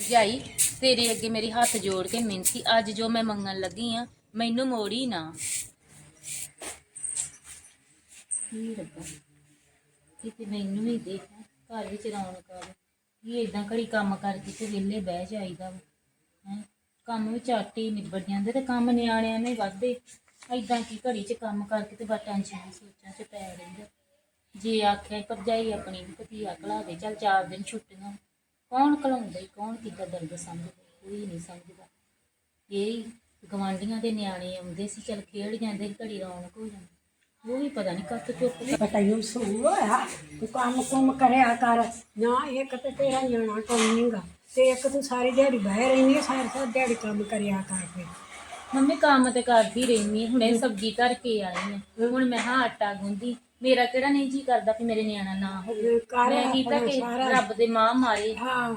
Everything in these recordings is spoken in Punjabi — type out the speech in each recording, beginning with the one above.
ਭਰਜਾਈ, ਤੇਰੇ ਅੱਗੇ ਮੇਰੀ ਹੱਥ ਜੋੜ ਕੇ ਮਿਹਨਤੀ ਅੱਜ ਜੋ ਮੈਂ ਮੰਗਣ ਲੱਗੀ ਆ, ਮੈਨੂੰ ਮੋੜੀ ਨਾ। ਕੀ ਰੱਬਾ? ਕਿਤੇ ਮੈਨੂੰ ਵੀ ਦੇ ਘਰ ਵਿੱਚ ਰੌਣਕ ਆਵੇ। ਇਹ ਇਦਾਂ ਘੜੀ ਕੰਮ ਕਰਕੇ ਤੇ ਵਿਹਲੇ ਬਹਿ ਜਾਈਦਾ ਵਾ, ਹੈ? ਕੰਮ ਵਿੱਚ ਝੱਟ ਨਿਬੜ ਜਾਂਦੇ ਤੇ ਕੰਮ ਨਿਆਣਿਆਂ ਨੇ ਵੱਧਦੇ। ਇਦਾਂ ਕੀ ਘੜੀ 'ਚ ਕੰਮ ਕਰਕੇ ਤੇ ਬਸ ਟੈਨਸ਼ਨ ਸੋਚਾਂ 'ਚ ਪੈ ਰਹਿੰਦਾ। ਜੇ ਆਖਿਆ ਭਰਜਾਈ ਆਪਣੀ ਵੀ ਧੀ ਅਕਲਾ ਦੇ ਚੱਲ ਚਾਰ ਦਿਨ ਛੁੱਟੀਆਂ। ਕੌਣ ਕਲਾਉਂਦਾ ਕੌਣ ਕਿੱਦਾਂ ਦਰਦ ਸਮਝਦਾ ਕੋਈ ਨਹੀਂ ਸਮਝਦਾ। ਇਹ ਗਵਾਂਢੀਆਂ ਦੇ ਨਿਆਣੇ ਆਉਂਦੇ ਸੀ ਚੱਲ ਖੇਡ ਜਾਂਦੇ ਘੜੀ ਰੌਣਕ ਹੋ ਜਾਂਦੀ। ਉਹ ਵੀ ਪਤਾ ਨਹੀਂ ਕੱਤ ਚੁੱਪ ਪਟਾਈਓ ਸੂ ਹੋਇਆ। ਤੂੰ ਕੰਮ ਕੁਮ ਕਰਿਆ ਕਰ। ਨਾ ਇੱਕ ਤੇ ਤੇਰਾ ਨਿਆਣਾ ਕੋਈ ਨਹੀਂਗਾ ਤੇ ਇੱਕ ਤੂੰ ਸਾਰੀ ਦਿਹਾੜੀ ਬਹਿ ਰਹਿੰਦੀ ਹੈ ਸਾਰੀ ਸਾਰੀ ਦਿਹਾੜੀ ਕੰਮ ਕਰਿਆ ਕਰ ਫਿਰ। ਮੰਮੀ ਕੰਮ ਤੇ ਕਰਦੀ ਰਹਿੰਦੀ ਹਾਂ। ਹੁਣੇ ਸਬਜ਼ੀ ਧਰ ਕੇ ਆਈ ਹਾਂ ਹੁਣ ਮੈਂ ਹਾਂ ਆਟਾ ਗੁੰਦੀ ਮੇਰਾ ਕਿਹੜਾ ਨਹੀਂ ਜੀ ਕਰਦਾ ਕਿ ਮੇਰੇ ਨਿਆਣਾ ਨਾ ਹੋਵੇ। ਕਰ ਮੈਂ ਕੀਤਾ ਆਪਣਾ ਕਿ ਸਾਰਾ। ਰੱਬ ਦੇ ਮਾਂ ਮਾਰੇ। ਹਾਂ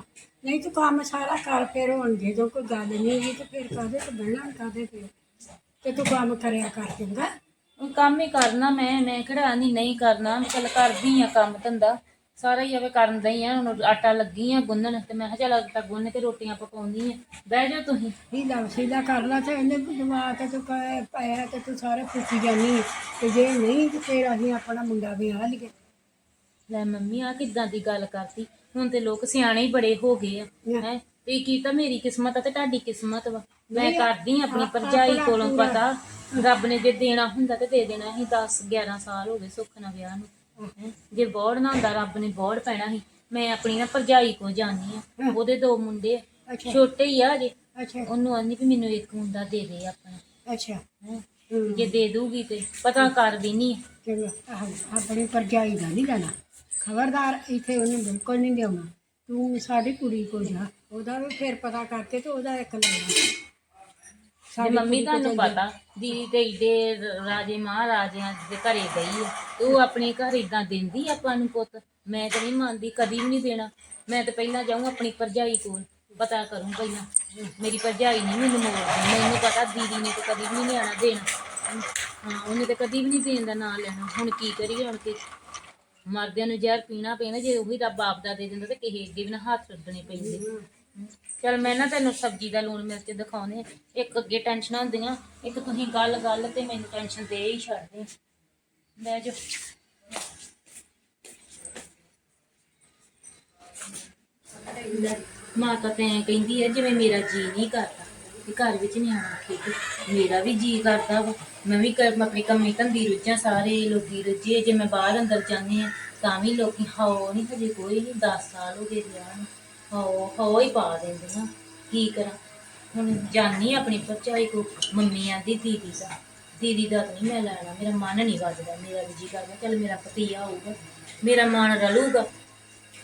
ਨਹੀਂ ਤੂੰ ਕੰਮ ਸਾਰਾ ਕਰ ਫਿਰ ਹੁਣ ਜਦੋਂ ਕੋਈ ਗੱਲ ਨਹੀਂ ਹੈਗੀ ਤੇ ਫਿਰ ਕਾਹਦੇ ਤੇ ਬਹਿਣਾ ਕਾਹਦੇ ਤੇ ਤੇ ਤੂੰ ਕੰਮ ਕਰਿਆ ਕਰ ਚੰਗਾ। ਹੁਣ ਕੰਮ ਹੀ ਕਰਨਾ ਮੈਂ ਮੈਂ ਕਿਹੜਾ ਨਹੀਂ ਨਹੀਂ ਕਰਨਾ। ਮੈਂ ਚੱਲ ਕਰਦੀ ਆ ਕੰਮ ਧੰਦਾ। ਸਾਰਾ ਹੀ ਆਵੇ ਕਰਨ ਦਈ ਆ ਹੁਣ ਆਟਾ ਲੱਗੀ ਆ ਗੁੰਨਣ ਤੇ ਮੈਂ ਕਿਹਾ ਚੱਲ ਆਟਾ ਗੁੰਨ ਕੇ ਰੋਟੀਆਂ ਪਕਾਉਂਦੀ ਆ। ਬਹਿ ਜਾ ਤੁਸੀਂ। ਹੀਲਾ ਵਸੀਲਾ ਕਰ ਲਾ ਤੇ ਇਹਨੇ ਜਵਾ ਕੇ ਤੂੰ ਕਹੇ ਪਾਇਆ ਤੇ ਤੂੰ ਸਾਰੇ ਪੁੱਛੀ ਜਾਨੀ। ਤੇ ਜੇ ਨਹੀਂ ਤੇ ਫਿਰ ਅਸੀਂ ਆਪਣਾ ਮੁੰਡਾ ਵਿਆਹ ਲਈਏ। ਲੈ ਮੰਮੀ ਆ ਕਿੱਦਾਂ ਦੀ ਗੱਲ ਕਰਤੀ। ਹੁਣ ਤੇ ਲੋਕ ਸਿਆਣੇ ਹੀ ਬੜੇ ਹੋ ਗਏ ਆ ਹੈ। ਤੇ ਕੀ ਤਾਂ ਮੇਰੀ ਕਿਸਮਤ ਆ ਤੇ ਤੁਹਾਡੀ ਕਿਸਮਤ ਵਾ। ਮੈਂ ਕਰਦੀ ਆਂ ਆਪਣੀ ਭਰਜਾਈ ਕੋਲੋਂ ਪਤਾ। ਰੱਬ ਨੇ ਜੇ ਦੇਣਾ ਹੁੰਦਾ ਤੇ ਦੇ ਦੇਣਾ ਸੀ 10 11 ਸਾਲ ਹੋ ਗਏ ਸੁੱਖ ਨਾਲ ਵਿਆਹ ਨੂੰ। ਜੇ ਬੋੜ ਨਾ ਹੁੰਦਾ ਰੱਬ ਨੇ ਬੋੜ ਪੈਣਾ ਸੀ ਮੈਂ ਆਪਣੀ ਨਾ ਭਰਜਾਈ ਕੋ ਜਾਣੀ ਆ ਉਹਦੇ ਦੋ ਮੁੰਡੇ ਆ ਅੱਛਾ। ਛੋਟੇ ਹੀ ਆ ਜੇ ਅੱਛਾ। ਉਹਨੂੰ ਆਂਦੀ ਵੀ ਮੈਨੂੰ ਇੱਕ ਮੁੰਡਾ ਦੇ ਦੇ ਆਪਣਾ। ਅੱਛਾ। ਹੈਂ। ਜੇ ਦੇ ਦੂਗੀ ਤੇ ਪਤਾ ਕਰ ਵੀ ਨਹੀਂ। ਚਲੋ ਆਹੋ, ਆਪਣੀ ਪਰਜਾਈ ਦਾ ਨਹੀਂ ਲੈਣਾ। ਖਬਰਦਾਰ ਇੱਥੇ ਉਹਨੂੰ ਬਿਲਕੁਲ ਨਹੀਂ ਦੇਣਾ ਤੂੰ ਸਾਡੀ ਕੁੜੀ ਕੋ ਜਾ ਉਹਦਾ ਵੀ ਫਿਰ ਪਤਾ ਕਰਕੇ ਤੇ ਉਹਦਾ ਇੱਕ ਲੈਣਾ ਤੇ ਮੰਮੀ ਤੁਹਾਨੂੰ ਪਤਾ ਦੀਦੀ ਤੇ ਈਡੇ ਰਾਜੇ ਮਹਾਰਾਜਿਆਂ ਦੇ ਘਰੇ ਗਈ ਆ ਤੇ ਉਹ ਆਪਣੇ ਘਰ ਇਦਾਂ ਦਿੰਦੀ ਆ ਆਪਾਂ ਨੂੰ ਪੁੱਤ? ਮੈਂ ਤਾਂ ਨਹੀਂ ਮੰਨਦੀ ਕਦੀ ਵੀ ਨਹੀਂ ਦੇਣਾ। ਮੈਂ ਤਾਂ ਪਹਿਲਾਂ ਜਾਊਂ ਆਪਣੀ ਭਰਜਾਈ ਕੋਲ ਪਤਾ ਕਰੂੰ ਪਹਿਲਾਂ। ਮੇਰੀ ਭਰਜਾਈ ਨਹੀਂ ਮੈਨੂੰ ਮੋੜਦੀ ਮੈਨੂੰ ਪਤਾ ਦੀਦੀ ਨੇ ਤਾਂ ਕਦੀ ਵੀ ਨਹੀਂ ਨਿਆਣਾ ਦੇਣਾ। ਹਾਂ ਉਹਨੇ ਤਾਂ ਕਦੀ ਵੀ ਨਹੀਂ ਦੇਣ ਦਾ ਨਾਂ ਲੈਣਾ। ਹੁਣ ਕੀ ਕਰੀਏ ਹੁਣ ਕਿ ਮਰਦਿਆਂ ਨੂੰ ਜ਼ਹਿਰ ਪੀਣਾ ਪੈਣਾ ਜੇ ਉਹੀ ਰੱਬ ਆਪਦਾ ਦੇ ਦਿੰਦਾ ਤੇ ਕਿਸੇ ਅੱਗੇ ਵੀ ਨਾ ਹੱਥ ਰੱਖਣੇ ਪੈਂਦੇ। ਚਲ ਮੈਂ ਨਾ ਤੈਨੂੰ ਸਬਜ਼ੀ ਦਾ ਲੂਣ ਮਿਰਚ ਦਿਖਾਉਣੇ ਆ। ਇੱਕ ਅੱਗੇ ਟੈਨਸ਼ਨਾਂ ਹੁੰਦੀਆਂ, ਇੱਕ ਤੁਸੀਂ ਗੱਲ ਗੱਲ ਤੇ ਮੈਨੂੰ ਟੈਨਸ਼ਨ ਦੇ ਹੀ ਛੱਡਦੇ। ਬਹਿ ਜਾ ਮਾਤਾ ਤਾਂ ਐਂ ਕਹਿੰਦੀ ਹੈ ਜਿਵੇਂ ਮੇਰਾ ਜੀ ਨਹੀਂ ਕਰਦਾ ਕਿ ਘਰ ਵਿੱਚ ਨਹੀਂ ਆਉਣਾ ਖੇਡ ਮੇਰਾ ਵੀ ਜੀ ਕਰਦਾ ਵਾ। ਮੈਂ ਵੀ ਕਰ ਆਪਣੀ ਕੰਮੀ ਧੰਦੀ ਰੁੱਝਾਂ ਸਾਰੇ, ਲੋਕੀ ਰੁੱਝੇ, ਜੇ ਮੈਂ ਬਾਹਰ ਅੰਦਰ ਜਾਂਦੀ ਆ ਤਾਂ ਵੀ ਲੋਕੀ ਹਾਓ ਨਹੀਂ ਹਜੇ ਕੋਈ ਨਹੀਂ 10 ਸਾਲ ਹੋ ਗਏ ਵਿਆਹ ਨੂੰ। ਹਾਓ ਹਾਓ ਹੀ ਪਾ ਦਿੰਦੇ ਨਾ ਕੀ ਕਰਾਂ? ਹੁਣ ਜਾਨੀ ਆਪਣੀ ਭਰਜਾਈ ਕੋ ਮੰਮੀ ਆਂਦੀ, ਦੀਦੀ ਦਾ। ਦੀਦੀ ਦਾ ਤਾਂ ਨਹੀਂ ਮੈਂ ਲੈਣਾ, ਮੇਰਾ ਮਨ ਨਹੀਂ ਵੱਜਦਾ ਮੇਰਾ ਵੀ ਜੀ ਕਰਦਾ, ਚੱਲ ਮੇਰਾ ਪਤੀ ਆਊਗਾ, ਮੇਰਾ ਮਨ ਰਲੂਗਾ।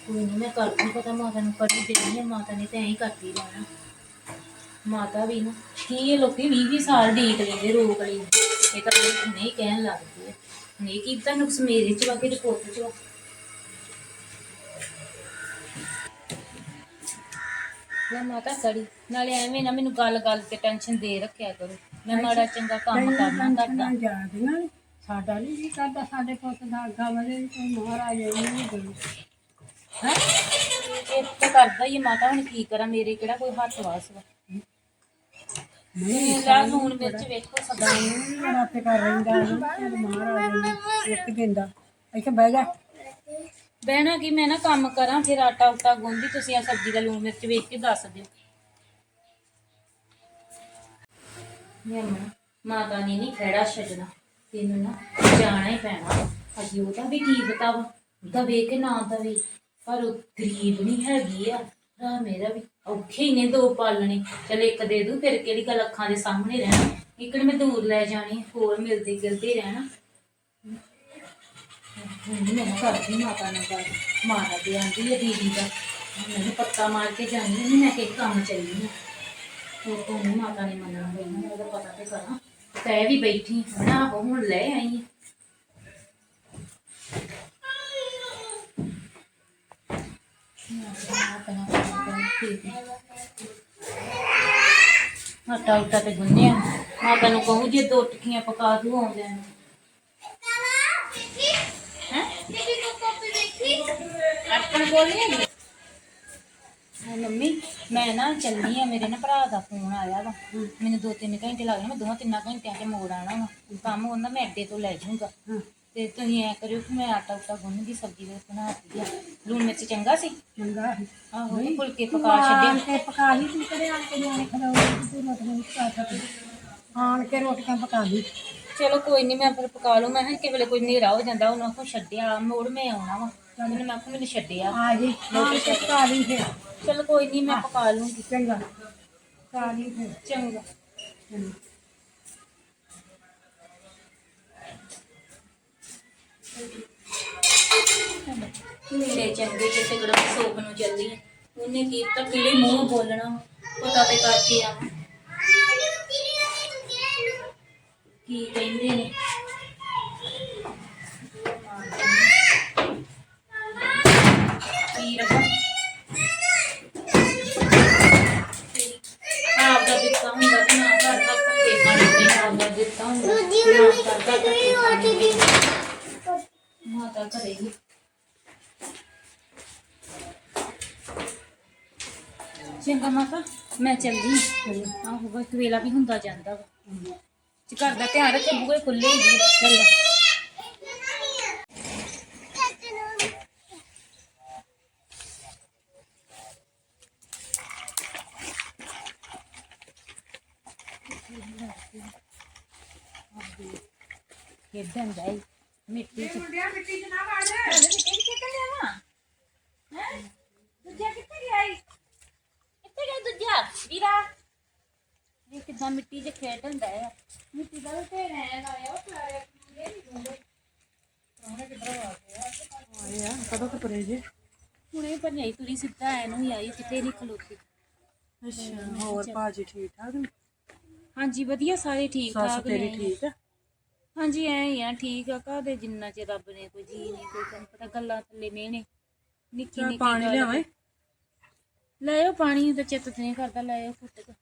ਕੋਈ ਨਹੀਂ ਮੈਂ ਕਰਦੀ ਪਤਾ ਮਾਤਾ ਨੂੰ ਕਰੀ ਦੇਣੀ ਹੈ ਮਾਤਾ ਨੇ ਤਾਂ ਐਂ ਕਰਦੀ ਰਹਿਣਾ। ਮਾਤਾ ਵੀ ਨਾ, ਕੀ ਇਹ ਲੋਕੀ 20 20 ਸਾਲ ਡੀਕ ਲੈਂਦੇ, ਰੋਕ ਲੈਂਦੇ। ਇਹ ਤਾਂ ਨਹੀਂ ਕਹਿਣ ਲੱਗਦੇ ਆ। ਹੁਣ ਇਹ ਕੀ ਤਾਂ ਨੁਕਸ ਮੇਰੇ ਚ ਵਾ ਕਿ ਪੁੱਤ ਚ ਵਾ। ਲੈ ਮਾਤਾ ਸੜੀ। ਨਾਲੇ ਐਵੇਂ ਨਾ ਮੈਨੂੰ ਗੱਲ ਗੱਲ ਤੇ ਟੈਨਸ਼ਨ ਦੇ ਰੱਖਿਆ ਕਰੋ। ਮੈਂ ਮਾੜਾ ਚੰਗਾ ਕੰਮ ਕਰਨਾ ਕਰਦਾ। ਨਾ ਜਾਂਦੀਆਂ। ਸਾਡਾ ਨਹੀਂ ਜੀ ਕਰਦਾ ਸਾਡੇ ਪੁੱਤ ਦਾ ਅੱਗਾ ਵਧੇ ਕੋਈ ਮਹਾਰਾਜ ਨਹੀਂ ਗਈ ਹੈ? ਇਹ ਤਾਂ ਕਰਦਾ ਹੀ ਆ ਮਾਤਾ ਹੁਣ ਕੀ ਕਰਾਂ ਮੇਰੇ ਕਿਹੜਾ ਕੋਈ ਹੱਥ ਵਾਸ ਵਾ। ਨਹੀਂ ਲਾ ਲੂਣ ਮਿਰਚ ਵੇਖੋ ਸਦਾ। ਰੱਤ ਕਰ ਰਹਿੰਦਾ ਮਹਾਰਾਜ ਇੱਕ ਦਿੰਦਾ ਇੱਥੇ ਬਹਿ ਜਾ। ਬਹਿਣਾ ਕਿ, ਮੈਂ ਨਾ ਕੰਮ ਕਰਾਂ, ਫਿਰ ਆਟਾ ਉਟਾ ਗੁੰਦੀ ਤੁਸੀਂ ਆ ਸਬਜ਼ੀ ਦਾ ਲੂਣ ਮਿਰਚ ਵੇਖ ਕੇ ਦੱਸ ਦਿਓ। ਨਿਰਮਾ ਮਾਤਾ ਨੇ ਨਹੀਂ ਖੜਾ ਛੱਡਣਾ, ਤੈਨੂੰ ਨਾ ਜਾਣਾ ਹੀ ਪੈਣਾ। ਅਜੀ ਉਹਦਾ ਵੀ ਕੀ ਬਤਾਵਾ ਦਵੇ ਕਿ ਨਾ ਦਵੇ ਪਰ ਉਹ ਗਰੀਬ ਨਹੀਂ ਹੈਗੀ ਆ ਰਾ ਮੇਰਾ ਵੀ ਔਖੇ ਹੀ ਨੇ ਦੋ ਪਾਲਣੇ। ਚਲ ਇੱਕ ਦੇ ਦੂ, ਫਿਰ ਕਿਹੜੀ ਗੱਲ ਅੱਖਾਂ ਦੇ ਸਾਹਮਣੇ ਰਹਿਣਾ। ਇੱਕ ਨੂੰ ਮੈਂ ਦੂਰ ਲੈ ਜਾਣੀ, ਹੋਰ ਮਿਲਦੇ ਗਿਲਦੇ ਰਹਿਣਾ। ਹੁਣ ਮੈਂ ਕਰਦੀ ਮਾਤਾ ਨਾਲ ਗੱਲ ਮਾਰਾ ਦੇ ਆਂਦੀ ਹੈ ਦੀਦੀ ਦਾ। ਮੈਨੂੰ ਪੱਤਾ ਮਾਰ ਕੇ ਜਾਂਦੀ ਨਹੀਂ ਮੈਂ ਕਿ ਕੰਮ ਚੱਲੀ ਹਾਂ ਉਹ ਤੋਂ ਨੀ ਮਾਤਾ ਨੇ ਮੰਨਣਾ ਬਈ ਉਹਦਾ ਪਤਾ ਤੇ ਕਰਾਂ। ਕਹਿ ਵੀ ਬੈਠੀ ਨਾ ਉਹ ਹੁਣ ਲੈ ਆਈ ਆਟਾ ਉਟਾ ਤੇ ਗੁੰਨਿਆ। ਮਾਤਾ ਨੂੰ ਕਹੂੰ, ਜੇ ਦੋ ਟਿੱਕੀਆਂ ਪਕਾ ਦੂ ਆਉਂਦੇ ਨੇ। ਹੈ ਆਪਣ ਕੋਲ ਨਹੀਂ ਹੈਗੀ ਹਾਂ ਮੰਮੀ ਮੈਂ ਨਾ ਚੱਲਣੀ ਆ ਮੇਰੇ ਨਾ ਭਰਾ ਦਾ ਫੋਨ ਆਇਆ ਵਾ। ਮੈਨੂੰ ਦੋ ਤਿੰਨ ਘੰਟੇ ਲੱਗਣੇ ਮੈਂ ਦੋਹਾਂ ਤਿੰਨਾਂ ਘੰਟਿਆਂ 'ਚ ਮੋੜ ਆਣਾ ਵਾ। ਕੰਮ ਹੁੰਦਾ ਮੈਂ ਅੱਡੇ ਤੋਂ ਲੈ ਜਾਊਂਗਾ। ਤੇ ਤੁਸੀਂ ਐ ਕਰਿਓ ਕਿ ਮੈਂ ਆਟਾ ਉਟਾ ਗੁੰਨ ਦੀ ਸਬਜ਼ੀ ਦੇ ਬਣਾ ਦਿੱਤੀ ਆ ਲੂਣ ਮਿਰਚ ਚੰਗਾ ਸੀ? ਚੰਗਾ ਸੀ। ਆਹੋ ਤੇ ਫੁਲਕੇ ਪਕਾ ਆਣ ਛੱਡੇ। ਕੇ ਪਕਾ ਲਈ ਤੂੰ ਕਰੇ ਆਣ ਕੇ ਨਿਆਣੇ ਖੜਾਉਣੇ ਤੂੰ ਨਹੀਂ ਪਕਾ ਸਕਦੀ ਆਣ ਕੇ ਰੋਟੀਆਂ ਪਕਾ ਲਈ। ਚਲੋ ਕੋਈ ਨਹੀਂ ਮੈਂ ਫਿਰ ਪਕਾ ਲੂ ਮੈਂ ਕਿਹਾ ਕਿ ਵੇਲੇ ਕੋਈ ਹਨੇਰਾ ਹੋ ਜਾਂਦਾ ਉਹਨਾਂ ਕੋ ਛੱਡਿਆ ਮੋੜ ਮੈਂ ਆਉਣਾ ਵਾ। ਉਹਨੇ ਮੈਂ ਕਿਹਾ ਮੈਨੂੰ ਛੱਡਿਆ। ਆ ਜੀ ਕੇ ਪਕਾ ਲਈ ਫਿਰ। ਚਲੋ ਕੋਈ ਨਹੀਂ ਮੈਂ ਪਕਾ ਲੂੰਗੀ ਚੰਗਾ। ਪਕਾ ਲਈ ਫਿਰ। ਚੰਗਾ। ਲੈ ਚੰਗੇ ਕਿਸੇ ਗੜਾ ਸੋਕ ਨੂੰ ਚੱਲੀ। ਉਹਨੇ ਕੀ ਤਾਂ ਕਿਹੜੇ ਮੂੰਹ ਬੋਲਣਾ ਪਤਾ ਤੇ ਕਰਕੇ ਆ ਮੈਂ ਚੱਲਦੀ ਹਾਂ। ਆਹੋ ਬਸ ਵੇਲਾ ਵੀ ਹੁੰਦਾ ਜਾਂਦਾ ਵਾ। ਤੇ ਘਰ ਦਾ ਧਿਆਨ ਰੱਖੇ ਬੂਹੇ ਖੁੱਲੇ ਹੀ ਜੀ ਚੰਗਾ ਖੇਡਣ ਜਾਈ ਮਿੱਟੀ ਚ ਮਿੱਟੀ ਚ ਨਾ ਵੜ ਮਿੱਟੀ ਚ ਖੇਡਣ ਜਾਵਾ ਹੈ ਦੂਜਾ ਕਿੱਥੇ ਗਿਆ ਈ ਕਿੱਥੇ ਗਿਆ ਦੂਜਾ ਵੀਰਾ ਇਹ ਕਿਦਾਂ ਮਿੱਟੀ 'ਚ ਖੇਡਣ ਦਾ ਆ। ਮਿੱਟੀ ਦਾ ਤੇ ਰਹਿਣ ਆਇਆ ਉਹ ਸਾਰੇ ਇਹ ਨਹੀਂ ਹੁੰਦੇ। ਆਇਆ ਕਦੋਂ ਤੱਕ ਪਰੇ ਜੇ? ਹੁਣੇ ਭਰਜਾਈ ਤੁਰੀ ਸਿੱਧਾ ਐ ਨੂੰ ਹੀ ਆਈ ਕਿਤੇ ਨਹੀਂ ਖਲੋਤੀ। ਅੱਛਾ ਹੋਰ ਭਾਜੀ ਠੀਕ ਠਾਕ ਨੇ? ਹਾਂਜੀ ਵਧੀਆ ਸਾਰੇ ਠੀਕ ਸੱਸ ਠਾਕ ਤੇਰੀ ਨੇ ਠੀਕ ਆ? ਹਾਂਜੀ ਐ ਹੀ ਆ ਠੀਕ ਆ ਕਾਹਦੇ ਜਿੰਨਾ ਚ ਰੱਬ ਨੇ ਕੋਈ ਜੀ ਨਹੀਂ ਕੋਈ ਤੈਨੂੰ ਪਤਾ ਗੱਲਾਂ ਥੱਲੇ ਮਿਹਣੇ ਨਿੱਕੀ ਨਿੱਕੀ ਪਾਣੀ ਲਿਆਵੇਂ ਲੈ ਆਓ ਪਾਣੀ ਦਾ ਚਿੱਤ ਤੇ ਨਹੀਂ ਕਰਦਾ ਲੈ ਆਓ ਫੁੱਟ ਕੇ।